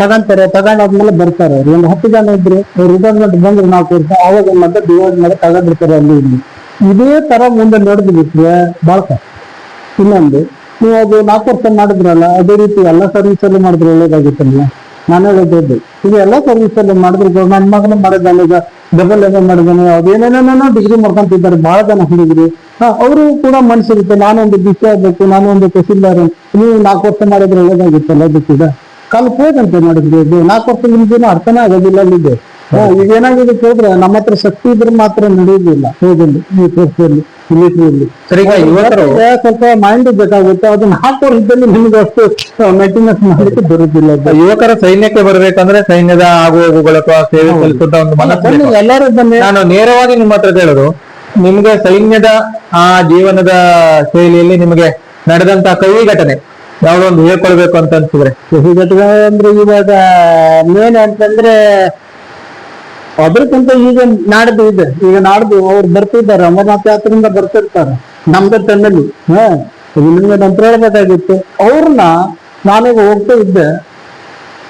ತಗೊಂತಾರೆ, ತಗೊಂಡಾದ್ಮೇಲೆ ಬರ್ತಾರೆ. ಅವ್ರು ಒಂದು ಹತ್ತು ಜನ ಇದ್ರು, ಅವ್ರು ರಿಟೈರ್ಮೆಂಟ್ ಬಂದ್ರೆ ನಾಲ್ಕು ವರ್ಷ ಅವಾಗ ಮಾಡ್ತಾರೆ ಡಿವೈಡ್ ಮಾಡಿ ತಗೊಂಡಿರ್ತಾರೆ ಅಲ್ಲಿ ಇಲ್ಲಿ. ಇದೇ ತರ ಮುಂದೆ ನೋಡಿದ್ರೆ ಬಿಟ್ರೆ ಕಷ್ಟ. ಇನ್ನೊಂದು, ನೀವು ಅದು ನಾಲ್ಕು ವರ್ಷ ಮಾಡಿದ್ರಲ್ಲ, ಅದೇ ರೀತಿ ಎಲ್ಲ ಸರ್ವಿಸ್ ಅಲ್ಲಿ ಮಾಡಿದ್ರೆ ಒಳ್ಳೇದಾಗಿತ್ತಲ್ಲ? ನಾನು ಹೇಳೋದು ಈಗ ಎಲ್ಲ ಸರ್ವಿಸ್ ಅಲ್ಲಿ ಮಾಡಿದ್ರು ನನ್ನ ಮಗನ ಮಾಡಿದ್ದಾನೆ ಈಗ. ಡಬಲ್ ಎಂ ಮಾಡಿದ್ದಾನೆ ಅದೇನೇನೇನೋ ಡಿಗ್ರಿ ಮಾಡ್ಕೊಂತಿದ್ದಾರೆ ಬಹಳ ಜನ ಹುಡುಗರು. ಅವರು ಕೂಡ ಮನಸ್ಸಿರುತ್ತೆ ನಾನೊಂದು ಬಿಸಿ ಆಗ್ಬೇಕು ನಾನು ಒಂದು ನೀವು ನಾಲ್ಕು ವರ್ಷ ಮಾಡಿದ್ರೆ ಒಳ್ಳೇದಾಗಿತ್ತಲ್ಲ ಅದು ಕೂಡ. ಕಾಲು ಹೋಗಂತೆ ಮಾಡಿದ್ರಿ ಅದು ನಾಲ್ಕು ವರ್ಷ ನಿಮ್ಗೇನು ಅರ್ಥನೇ ಆಗೋದಿಲ್ಲ ಅಲ್ಲಿದೆ ಈಗ ಏನಾಗಿದೆ ಕೇಳಿದ್ರೆ, ನಮ್ಮ ಹತ್ರ ಶಕ್ತಿ ಇದ್ರೆ ಮಾತ್ರ ನಡೆಯುವುದಿಲ್ಲ ಹೋಗಲ್ಲಿ ಈ ಕೋರ್ಸಲ್ಲಿ ಮಿಲಿಟರಿಯಲ್ಲಿ ಯುವಕರು ಸ್ವಲ್ಪ ಮೈಂಡ್ ಬೇಕಾಗುತ್ತೆ. ಅದು ನಾಲ್ಕು ವರ್ಷದಲ್ಲಿ ನಿಮ್ಗೆ ಅಷ್ಟು ಮೇಂಟೆನೆನ್ಸ್ ಮಾಡಲಿಕ್ಕೆ ಬರುದಿಲ್ಲ ಯುವಕರ ಸೈನ್ಯಕ್ಕೆ ಬರಬೇಕಂದ್ರೆ ಸೈನ್ಯದ ಆಗು ಹೋಗುಗಳ ಸೇವೆ ಸಲ್ಲಿಸುವಂತ ಒಂದು ಮನಸ್ಸು ಎಲ್ಲರೂ ಬನ್ನಿ. ನಾನು ನೇರವಾಗಿ ನಿಮ್ಮ ಹತ್ರ ಹೇಳೋದು ನಿಮ್ಗೆ ಸೈನ್ಯದ ಆ ಜೀವನದ ಶೈಲಿಯಲ್ಲಿ ನಿಮಗೆ ನಡೆದಂತ ಕವಿ ಘಟನೆ ಯಾವ್ದೊಂದು ಒಂದು ಹೇಳ್ಕೊಳ್ಬೇಕು ಅಂತ ಅನ್ಸಿದ್ರೆ. ಕೃಷಿ ಘಟನೆ ಅಂದ್ರೆ ಇವಾಗ ಮೇನ್ ಅಂತಂದ್ರೆ ಅದ್ರಕ್ಕಿಂತ ಈಗ ನಾಡ್ದು ಇದೆ. ಈಗ ನಾಡ್ದು ಅವ್ರು ಬರ್ತಿದ್ದಾರೆ. ಅಮರನಾಥ ಯಾತ್ರೆಯಿಂದ ಬರ್ತಿರ್ತಾರೆ. ನಮ್ದ ತಣ್ಣಲ್ಲಿ ಹ. ನಿಮ್ಗೆ ನಂತರ ಹೇಳ್ಬೇಕಾಗಿತ್ತು ಅವ್ರನ್ನ ನಾನೀಗ ಹೋಗ್ತಾ ಇದ್ದೆ.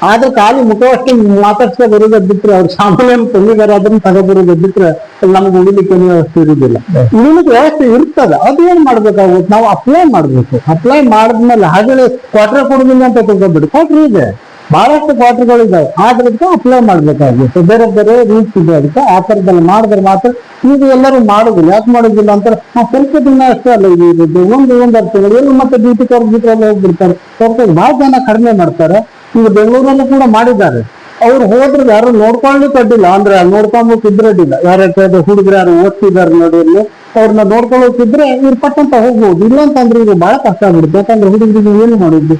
ಆದ್ರೆ ಖಾಲಿ ಮುಖವಷ್ಟೇ ಮಾತಾಡ್ಸ್ಕೊ ಬರೋದ್ ಬಿಟ್ರೆ ಅವ್ರ ಸಾಮಾನ್ಯ ತಂದಿದ್ದಾರೆ ಅದನ್ನ ತಗೋಬರೋದ್ ಬಿಟ್ರೆ ನಮ್ಗೆ ಉಳಿಲಿಕ್ಕೆ ವ್ಯವಸ್ಥೆ ಇರುದಿಲ್ಲ. ಉಳಿಲಿಕ್ಕೆ ವ್ಯವಸ್ಥೆ ಇರ್ತದೆ. ಅದು ಏನ್ ಮಾಡ್ಬೇಕಾಗುತ್ತೆ? ನಾವು ಅಪ್ಲೈ ಮಾಡ್ಬೇಕು. ಅಪ್ಲೈ ಮಾಡಿದ್ಮೇಲೆ ಹಾಗೆ ಕ್ವಾರ್ಟರ್ ಕೊಡುದಿಲ್ಲ ಅಂತ ತಗೋಬಿಡಿ ಕ್ವಾರ್ಟರ್ ಇದೆ. ಬಹಳಷ್ಟು ಕ್ವಾರ್ಟರ್ಗಳು ಇದಾವೆ. ಆದ್ರದಕ್ಕೆ ಅಪ್ಲೈ ಮಾಡ್ಬೇಕಾಗುತ್ತೆ ಬೇರೆ ಬೇರೆ ರೀತಿ ಇದೆ ಅದಕ್ಕೆ ಆ ಥರದಲ್ಲಿ ಮಾಡಿದ್ರೆ ಮಾತ್ರ ಈಗ ಎಲ್ಲರೂ ಮಾಡುದಿಲ್ಲ. ಯಾಕೆ ಮಾಡೋದಿಲ್ಲ ಅಂತ ನಾವು ಸ್ವಲ್ಪ ದಿನ ಅಷ್ಟೇ ಅಲ್ಲ ಇದು ಇರುತ್ತೆ ಒಂದು ಒಂದು ತಿಂಗಳು ಎಲ್ಲಿ ಮತ್ತೆ ಡ್ಯೂಟಿ ಕರ್ಬಿಟ್ರೆ ಹೋಗ್ಬಿಡ್ತಾರೆ. ಸ್ವಲ್ಪ ಭಾಳ ಜನ ಕಡಿಮೆ ಮಾಡ್ತಾರೆ. ಈಗ ಬೆಂಗಳೂರಲ್ಲೂ ಕೂಡ ಮಾಡಿದ್ದಾರೆ. ಅವ್ರು ಹೋದ್ರೆ ಯಾರು ನೋಡ್ಕೊಂಡು ಅಡ್ಡಿಲ್ಲ. ಅಂದ್ರೆ ನೋಡ್ಕೊಂಬೇಕು ಇದ್ರಡ್ಡಿಲ್ಲ. ಯಾರು ಹುಡುಗರು ಯಾರು ಓದ್ತಿದ್ದಾರೆ ನೋಡಿ ಅಲ್ಲಿ ಅವ್ರನ್ನ ನೋಡ್ಕೊಳ್ಳೋಕಿದ್ರೆ ಇವ್ರು ಪಟ್ಟಂತ ಹೋಗ್ಬೋದು. ಇಲ್ಲ ಅಂತಂದ್ರೆ ಇದು ಬಹಳ ಕಷ್ಟ ಆಗ್ಬಿಡುತ್ತೆ. ಯಾಕಂದ್ರೆ ಹುಡುಗರಿಗೆ ಏನು ಮಾಡಿದ್ದು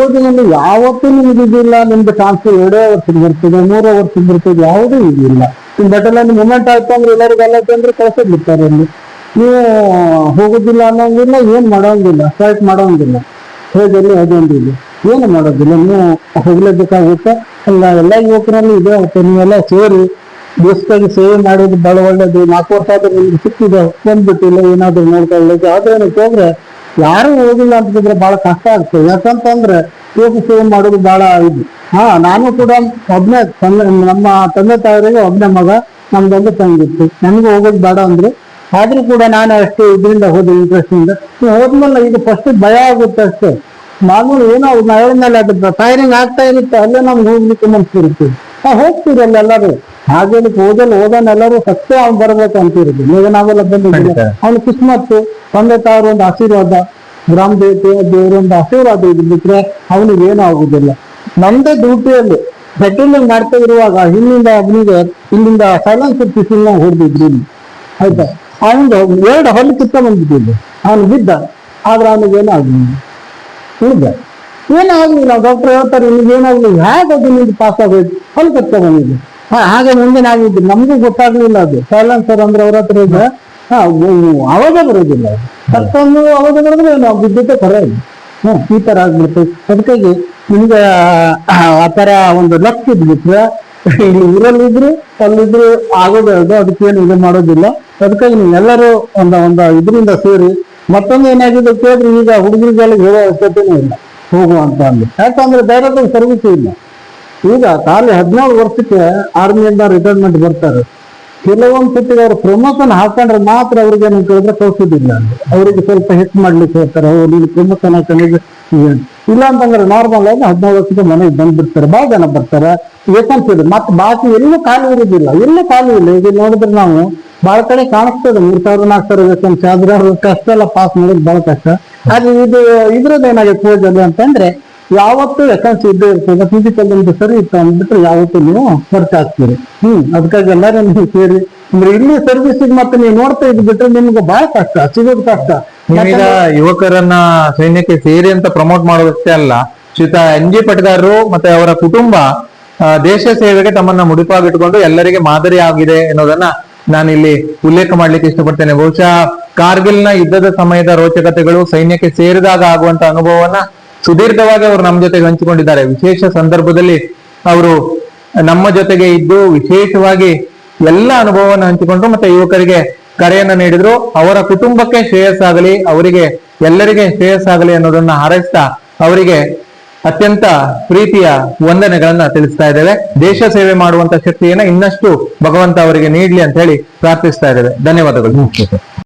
ಓದಿನಲ್ಲಿ ಯಾವತ್ತೂ ನಿಮ್ಗೆ ಇದಿಲ್ಲ, ನಿಮ್ದು ಟ್ರಾನ್ಸ್ಫರ್ ಎರಡೇ ವರ್ಷದ ಬರ್ತದೆ, ಮೂರೇ ವರ್ಷದ ಬರ್ತದೆ, ಯಾವುದೂ ಇದಿಲ್ಲ. ನಿಮ್ ಬಟ್ಟಲಲ್ಲಿ ಮೂಮೆಂಟ್ ಆಯ್ತು ಅಂದ್ರೆ ಎಲ್ಲರಿಗೂ ಎಲ್ಲ ಅಂದ್ರೆ ಕಳ್ಸೋದ್ ಬಿಡ್ತಾರೆ ಅಲ್ಲಿ. ನೀವು ಹೋಗೋದಿಲ್ಲ ಅನ್ನೋಂಗಿಲ್ಲ, ಏನ್ ಮಾಡೋಂಗಿಲ್ಲ ಸ್ಟಾರ್ಟ್ ಮಾಡೋಂಗಿಲ್ಲ. ಹೇಗೆಲ್ಲಿ ಅದೊಂದಿಲ್ಲ ಏನು ಮಾಡೋದಿಲ್ಲ, ನೀವು ಹೋಗ್ಲೇಬೇಕಾಗುತ್ತೆ. ಅಲ್ಲ ಎಲ್ಲ ಯುವಕರಲ್ಲಿ ಇದೆ ನೀವೆಲ್ಲ ಸೇರಿ ದೇಶಕ್ಕಾಗಿ ಸೇವೆ ಮಾಡೋದು ಬಹಳ ಒಳ್ಳೇದು. ನಾಲ್ಕು ವರ್ಷ ಆದ್ರೆ ನಿಮ್ಗೆ ಸಿಕ್ಕಿದೆ ಬಂದ್ಬಿಟ್ಟಿಲ್ಲ ಏನಾದ್ರು ನೋಡ್ಕೊಳ್ಳೋದು ಆದ್ರೆ ಹೋದ್ರೆ ಯಾರು ಓದಿಲ್ಲ ಅಂತಿದ್ರೆ ಬಹಳ ಕಷ್ಟ ಆಗ್ತದೆ ಯಾಕಂತಂದ್ರೆ ಯೋಗ ಸೇವೆ ಮಾಡೋದು ಬಹಳ ಇದು. ಹಾ, ನಾನು ಕೂಡ ಒಬ್ಬನೇ ತಂದೆ ನಮ್ಮ ತಂದೆ ತಾಯಿಗೆ ಒಬ್ಬನೇ ಮಗ, ನಮ್ದೊಂದು ತಂಗಿತ್ತು ನನಗೆ ಹೋಗೋದು ಬೇಡ ಅಂದ್ರೆ. ಆದ್ರೂ ಕೂಡ ನಾನು ಅಷ್ಟು ಇದರಿಂದ ಹೋದೆ ಇಂಟ್ರೆಸ್ಟ್ ಇಂದ. ಹೋದ್ಮೇಲೆ ಇದು ಫಸ್ಟ್ ಭಯ ಆಗುತ್ತೆ ಅಷ್ಟೇ. ಮಾಮೂಲು ಏನೋ ಮೇಲೆ ಅದು ಫೈರಿಂಗ್ ಆಗ್ತಾ ಇರುತ್ತೆ. ಅಲ್ಲೇ ನಮ್ಗೆ ಹೋಗ್ಲಿಕ್ಕೆ ಮನ್ಸು ಇರುತ್ತೆ ನಾವು ಹೋಗ್ತೀರಲ್ಲ ಎಲ್ಲರೂ ಹಾಗೇಳಿ ಓದಲು ಓದನ್ನೆಲ್ಲರೂ ಸತ್ಯ ಅವ್ನು ಬರ್ಬೇಕು ನಾವೆಲ್ಲ ಬಂದಿದ್ದೀವಿ. ಖಂಡಿತ. ಅವ್ನು ಕಿಸ್ಮತ್ ತಂದೆ ತಾವ್ರ ಒಂದು ಆಶೀರ್ವಾದ ಗ್ರಾಮ ದೇವತೆ ದೇವರ ಒಂದು ಆಶೀರ್ವಾದ ಇದು ಬಿಟ್ರೆ ಅವನಿಗೆ ಏನೂ ಆಗುದಿಲ್ಲ. ನಮ್ದೇ ಡ್ಯೂಟಿಯಲ್ಲಿ ಪೆಟ್ರೋಲಿಂಗ್ ಮಾಡ್ತಾ ಇರುವಾಗ ಹಿಂದಿಂದ ಅವನಿಗೆ ಇಲ್ಲಿಂದ ಸೈಲೆನ್ಸ್ ಪಿಸಿಲ್ ಹೊಡೆದಿದ್ರು. ಆಯ್ತಾ? ಅವನು ಎರಡು ಹಲ್ಲು ಕಿತ್ತ ಬಂದ್ಬಿಟ್ಟಿದ್ದು ಅವನು ಬಿದ್ದ ಆದ್ರೆ ಅವನಿಗೆ ಏನೂ ಆಗಲಿಲ್ಲ ಉಳಿದ. ಏನಾಗಲಿಲ್ಲ ಡಾಕ್ಟರ್ ಹೇಳ್ತಾರೆ ನಿಮ್ಗೆ ಏನಾಗಲಿಲ್ಲ ಹೇಗೆ ಅದು ನಿಮ್ಗೆ ಪಾಸ್ ಆಗೋಯ್ತು ಹಲ್ಲು ಕತ್ತ ಬಂದಿದೆ ಹಾ, ಹಾಗೆ ಮುಂದೆ ನಾವಿದ್ದು ನಮಗೂ ಗೊತ್ತಾಗ್ಲಿಲ್ಲ ಅದು. ಸೈಲೆನ್ಸರ್ ಅಂದ್ರೆ ಅವ್ರ ಹತ್ರ ಈಗ, ಹಾ ಅವಾಗ ಬರೋದಿಲ್ಲ ಅದು. ಅವಾಗ ಬರೋದ್ರೆ ನಾವು ಬಿದ್ದಿದ್ದೆ ಇಲ್ಲ. ಹ್ಮ್ ಈ ತರ ಆಗ್ಬಿಡ್ತು. ಅದಕ್ಕಾಗಿ ನಿಮ್ಗೆ, ಆ ತರ ಒಂದು ಲಕ್ ಇದ್ಬಿಟ್ರೆ, ಇಲ್ಲಿ ಊರಲ್ಲಿದ್ರು, ಅಲ್ಲಿದ್ರು ಆಗೋದು ಅದು ಅದಕ್ಕೇನು ಇದು ಮಾಡೋದಿಲ್ಲ. ಅದಕ್ಕಾಗಿ ನೀವೆಲ್ಲರೂ ಒಂದ, ಒಂದು ಇದರಿಂದ ಸೇರಿ, ಮತ್ತೊಂದು ಏನಾಗಿದೆ ಕೇಳಿದ್ರೆ ಈಗ ಹುಡುಗರಿಗೆಲ್ಲ ಹೇಳೋ ಅವಶ್ಯಕತೆನೂ ಇಲ್ಲ. ಹೋಗುವಂತ ಅಂದ್ರೆ ಯಾಕಂದ್ರೆ ಬೇರೆ ಸರ್ವಿಸ್ ಇಲ್ಲ. ಈಗ ಖಾಲಿ ಹದಿನೇಳು ವರ್ಷಕ್ಕೆ ಆರ್ಮಿಯಿಂದ ರಿಟೈರ್ಮೆಂಟ್ ಬರ್ತಾರೆ. ಕೆಲವೊಂದು ಸುತ್ತಿಗೆ ಅವ್ರು ಪ್ರಮೋಷನ್ ಹಾಕೊಂಡ್ರೆ ಮಾತ್ರ ಅವ್ರಿಗೆ ಏನು ಕೇಳಿದ್ರೆ ಕಳ್ಸೋದಿಲ್ಲ ಅವರಿಗೆ ಸ್ವಲ್ಪ ಹೆಚ್ಚು ಮಾಡ್ಲಿಕ್ಕೆ ಹೇಳ್ತಾರೆ ನೀನು ಪ್ರಮೋಷನ್ ಹಾಕೊಂಡಿದ್ರೆ. ಇಲ್ಲ ಅಂತಂದ್ರೆ ನಾರ್ಮಲ್ ಆಗಿ ಹದಿನೇಳು ವರ್ಷಕ್ಕೆ ಮನೆಗೆ ಬಂದ್ಬಿಡ್ತಾರೆ. ಭಾಳ ಜನ ಬರ್ತಾರೆ. ವೇಕನ್ಸಿ ಮತ್ತೆ ಬಾಕಿ ಎಲ್ಲೂ ಖಾಲಿ ಇರುದಿಲ್ಲ. ಎಲ್ಲೂ ಖಾಲಿ ಇಲ್ಲ. ಈಗ ನೋಡಿದ್ರೆ ನಾವು ಬಹಳ ಕಡೆ ಕಾಣಿಸ್ತದೆ. ಮೂರ್ ಸಾವಿರ, ನಾಲ್ಕು ಸಾವಿರ ವೇಕನ್ಸಿ ಆದ್ರೆ ಅವ್ರ ಕಷ್ಟ ಎಲ್ಲ ಪಾಸ್ ಮಾಡೋದು ಬಹಳ ಕಷ್ಟ. ಆದ್ರೆ ಇದು ಇದ್ರದ್ದು ಏನಾಗುತ್ತೆ ಅಂತಂದ್ರೆ ಯಾವತ್ತೂ ವೇಕೆನ್ಸಿ ಇದ್ದೇ ಇರ್ತದೆ. ಫಿಸಿಕಲ್ ಒಂದು ಸರಿ ಇತ್ತು ಅಂದ್ಬಿಟ್ರೆ ಯಾವತ್ತೂ ನೀವು ಖರ್ಚು ಹಾಕ್ತೀರಿ ಹ್ಮ್ ಅದಕ್ಕಾಗಿ ಎಲ್ಲರೂ ನೀವು ಸೇರಿ ಅಂದ್ರೆ ಇಲ್ಲಿ ಸರ್ವಿಸ್ ಮತ್ತೆ ನೀವು ನೋಡ್ತಾ ಇದ್ಬಿಟ್ರೆ ನಿಮ್ಗೆ ಬಹಳ ಕಷ್ಟ ಸಿಗೋದು ಕಷ್ಟ. ಈಗ ಯುವಕರನ್ನ ಸೈನ್ಯಕ್ಕೆ ಸೇರಿ ಅಂತ ಪ್ರಮೋಟ್ ಮಾಡೋದಷ್ಟೇ ಅಲ್ಲ ಶ್ರೀತ ಎನ್ ಜಿ ಪಟ್ಟದಾರರು ಮತ್ತೆ ಅವರ ಕುಟುಂಬ ದೇಶ ಸೇವೆಗೆ ತಮ್ಮನ್ನ ಮುಡಿಪಾಗಿಟ್ಟುಕೊಂಡು ಎಲ್ಲರಿಗೆ ಮಾದರಿ ಆಗಿದೆ ಅನ್ನೋದನ್ನ ನಾನು ಇಲ್ಲಿ ಉಲ್ಲೇಖ ಮಾಡ್ಲಿಕ್ಕೆ ಇಷ್ಟಪಡ್ತೇನೆ. ಬಹುಶಃ ಕಾರ್ಗಿಲ್ನ ಯುದ್ಧದ ಸಮಯದ ರೋಚಕತೆಗಳು ಸೈನ್ಯಕ್ಕೆ ಸೇರಿದಾಗ ಆಗುವಂತ ಅನುಭವವನ್ನ ಸುದೀರ್ಘವಾಗಿ ಅವರು ನಮ್ಮ ಜೊತೆಗೆ ಹಂಚಿಕೊಂಡಿದ್ದಾರೆ. ವಿಶೇಷ ಸಂದರ್ಭದಲ್ಲಿ ಅವರು ನಮ್ಮ ಜೊತೆಗೆ ಇದ್ದು ವಿಶೇಷವಾಗಿ ಎಲ್ಲ ಅನುಭವವನ್ನು ಹಂಚಿಕೊಂಡ್ರು ಮತ್ತೆ ಯುವಕರಿಗೆ ಕರೆಯನ್ನ ನೀಡಿದ್ರು. ಅವರ ಕುಟುಂಬಕ್ಕೆ ಶ್ರೇಯಸ್ಸಾಗಲಿ, ಅವರಿಗೆ ಎಲ್ಲರಿಗೆ ಶ್ರೇಯಸ್ಸಾಗಲಿ ಅನ್ನೋದನ್ನ ಹಾರೈಸ್ತಾ ಅವರಿಗೆ ಅತ್ಯಂತ ಪ್ರೀತಿಯ ವಂದನೆಗಳನ್ನ ತಿಳಿಸ್ತಾ ಇದ್ದೇವೆ. ದೇಶ ಸೇವೆ ಮಾಡುವಂತ ಶಕ್ತಿಯನ್ನ ಇನ್ನಷ್ಟು ಭಗವಂತ ಅವರಿಗೆ ನೀಡ್ಲಿ ಅಂತ ಹೇಳಿ ಪ್ರಾರ್ಥಿಸ್ತಾ ಇದ್ದೇವೆ. ಧನ್ಯವಾದಗಳು.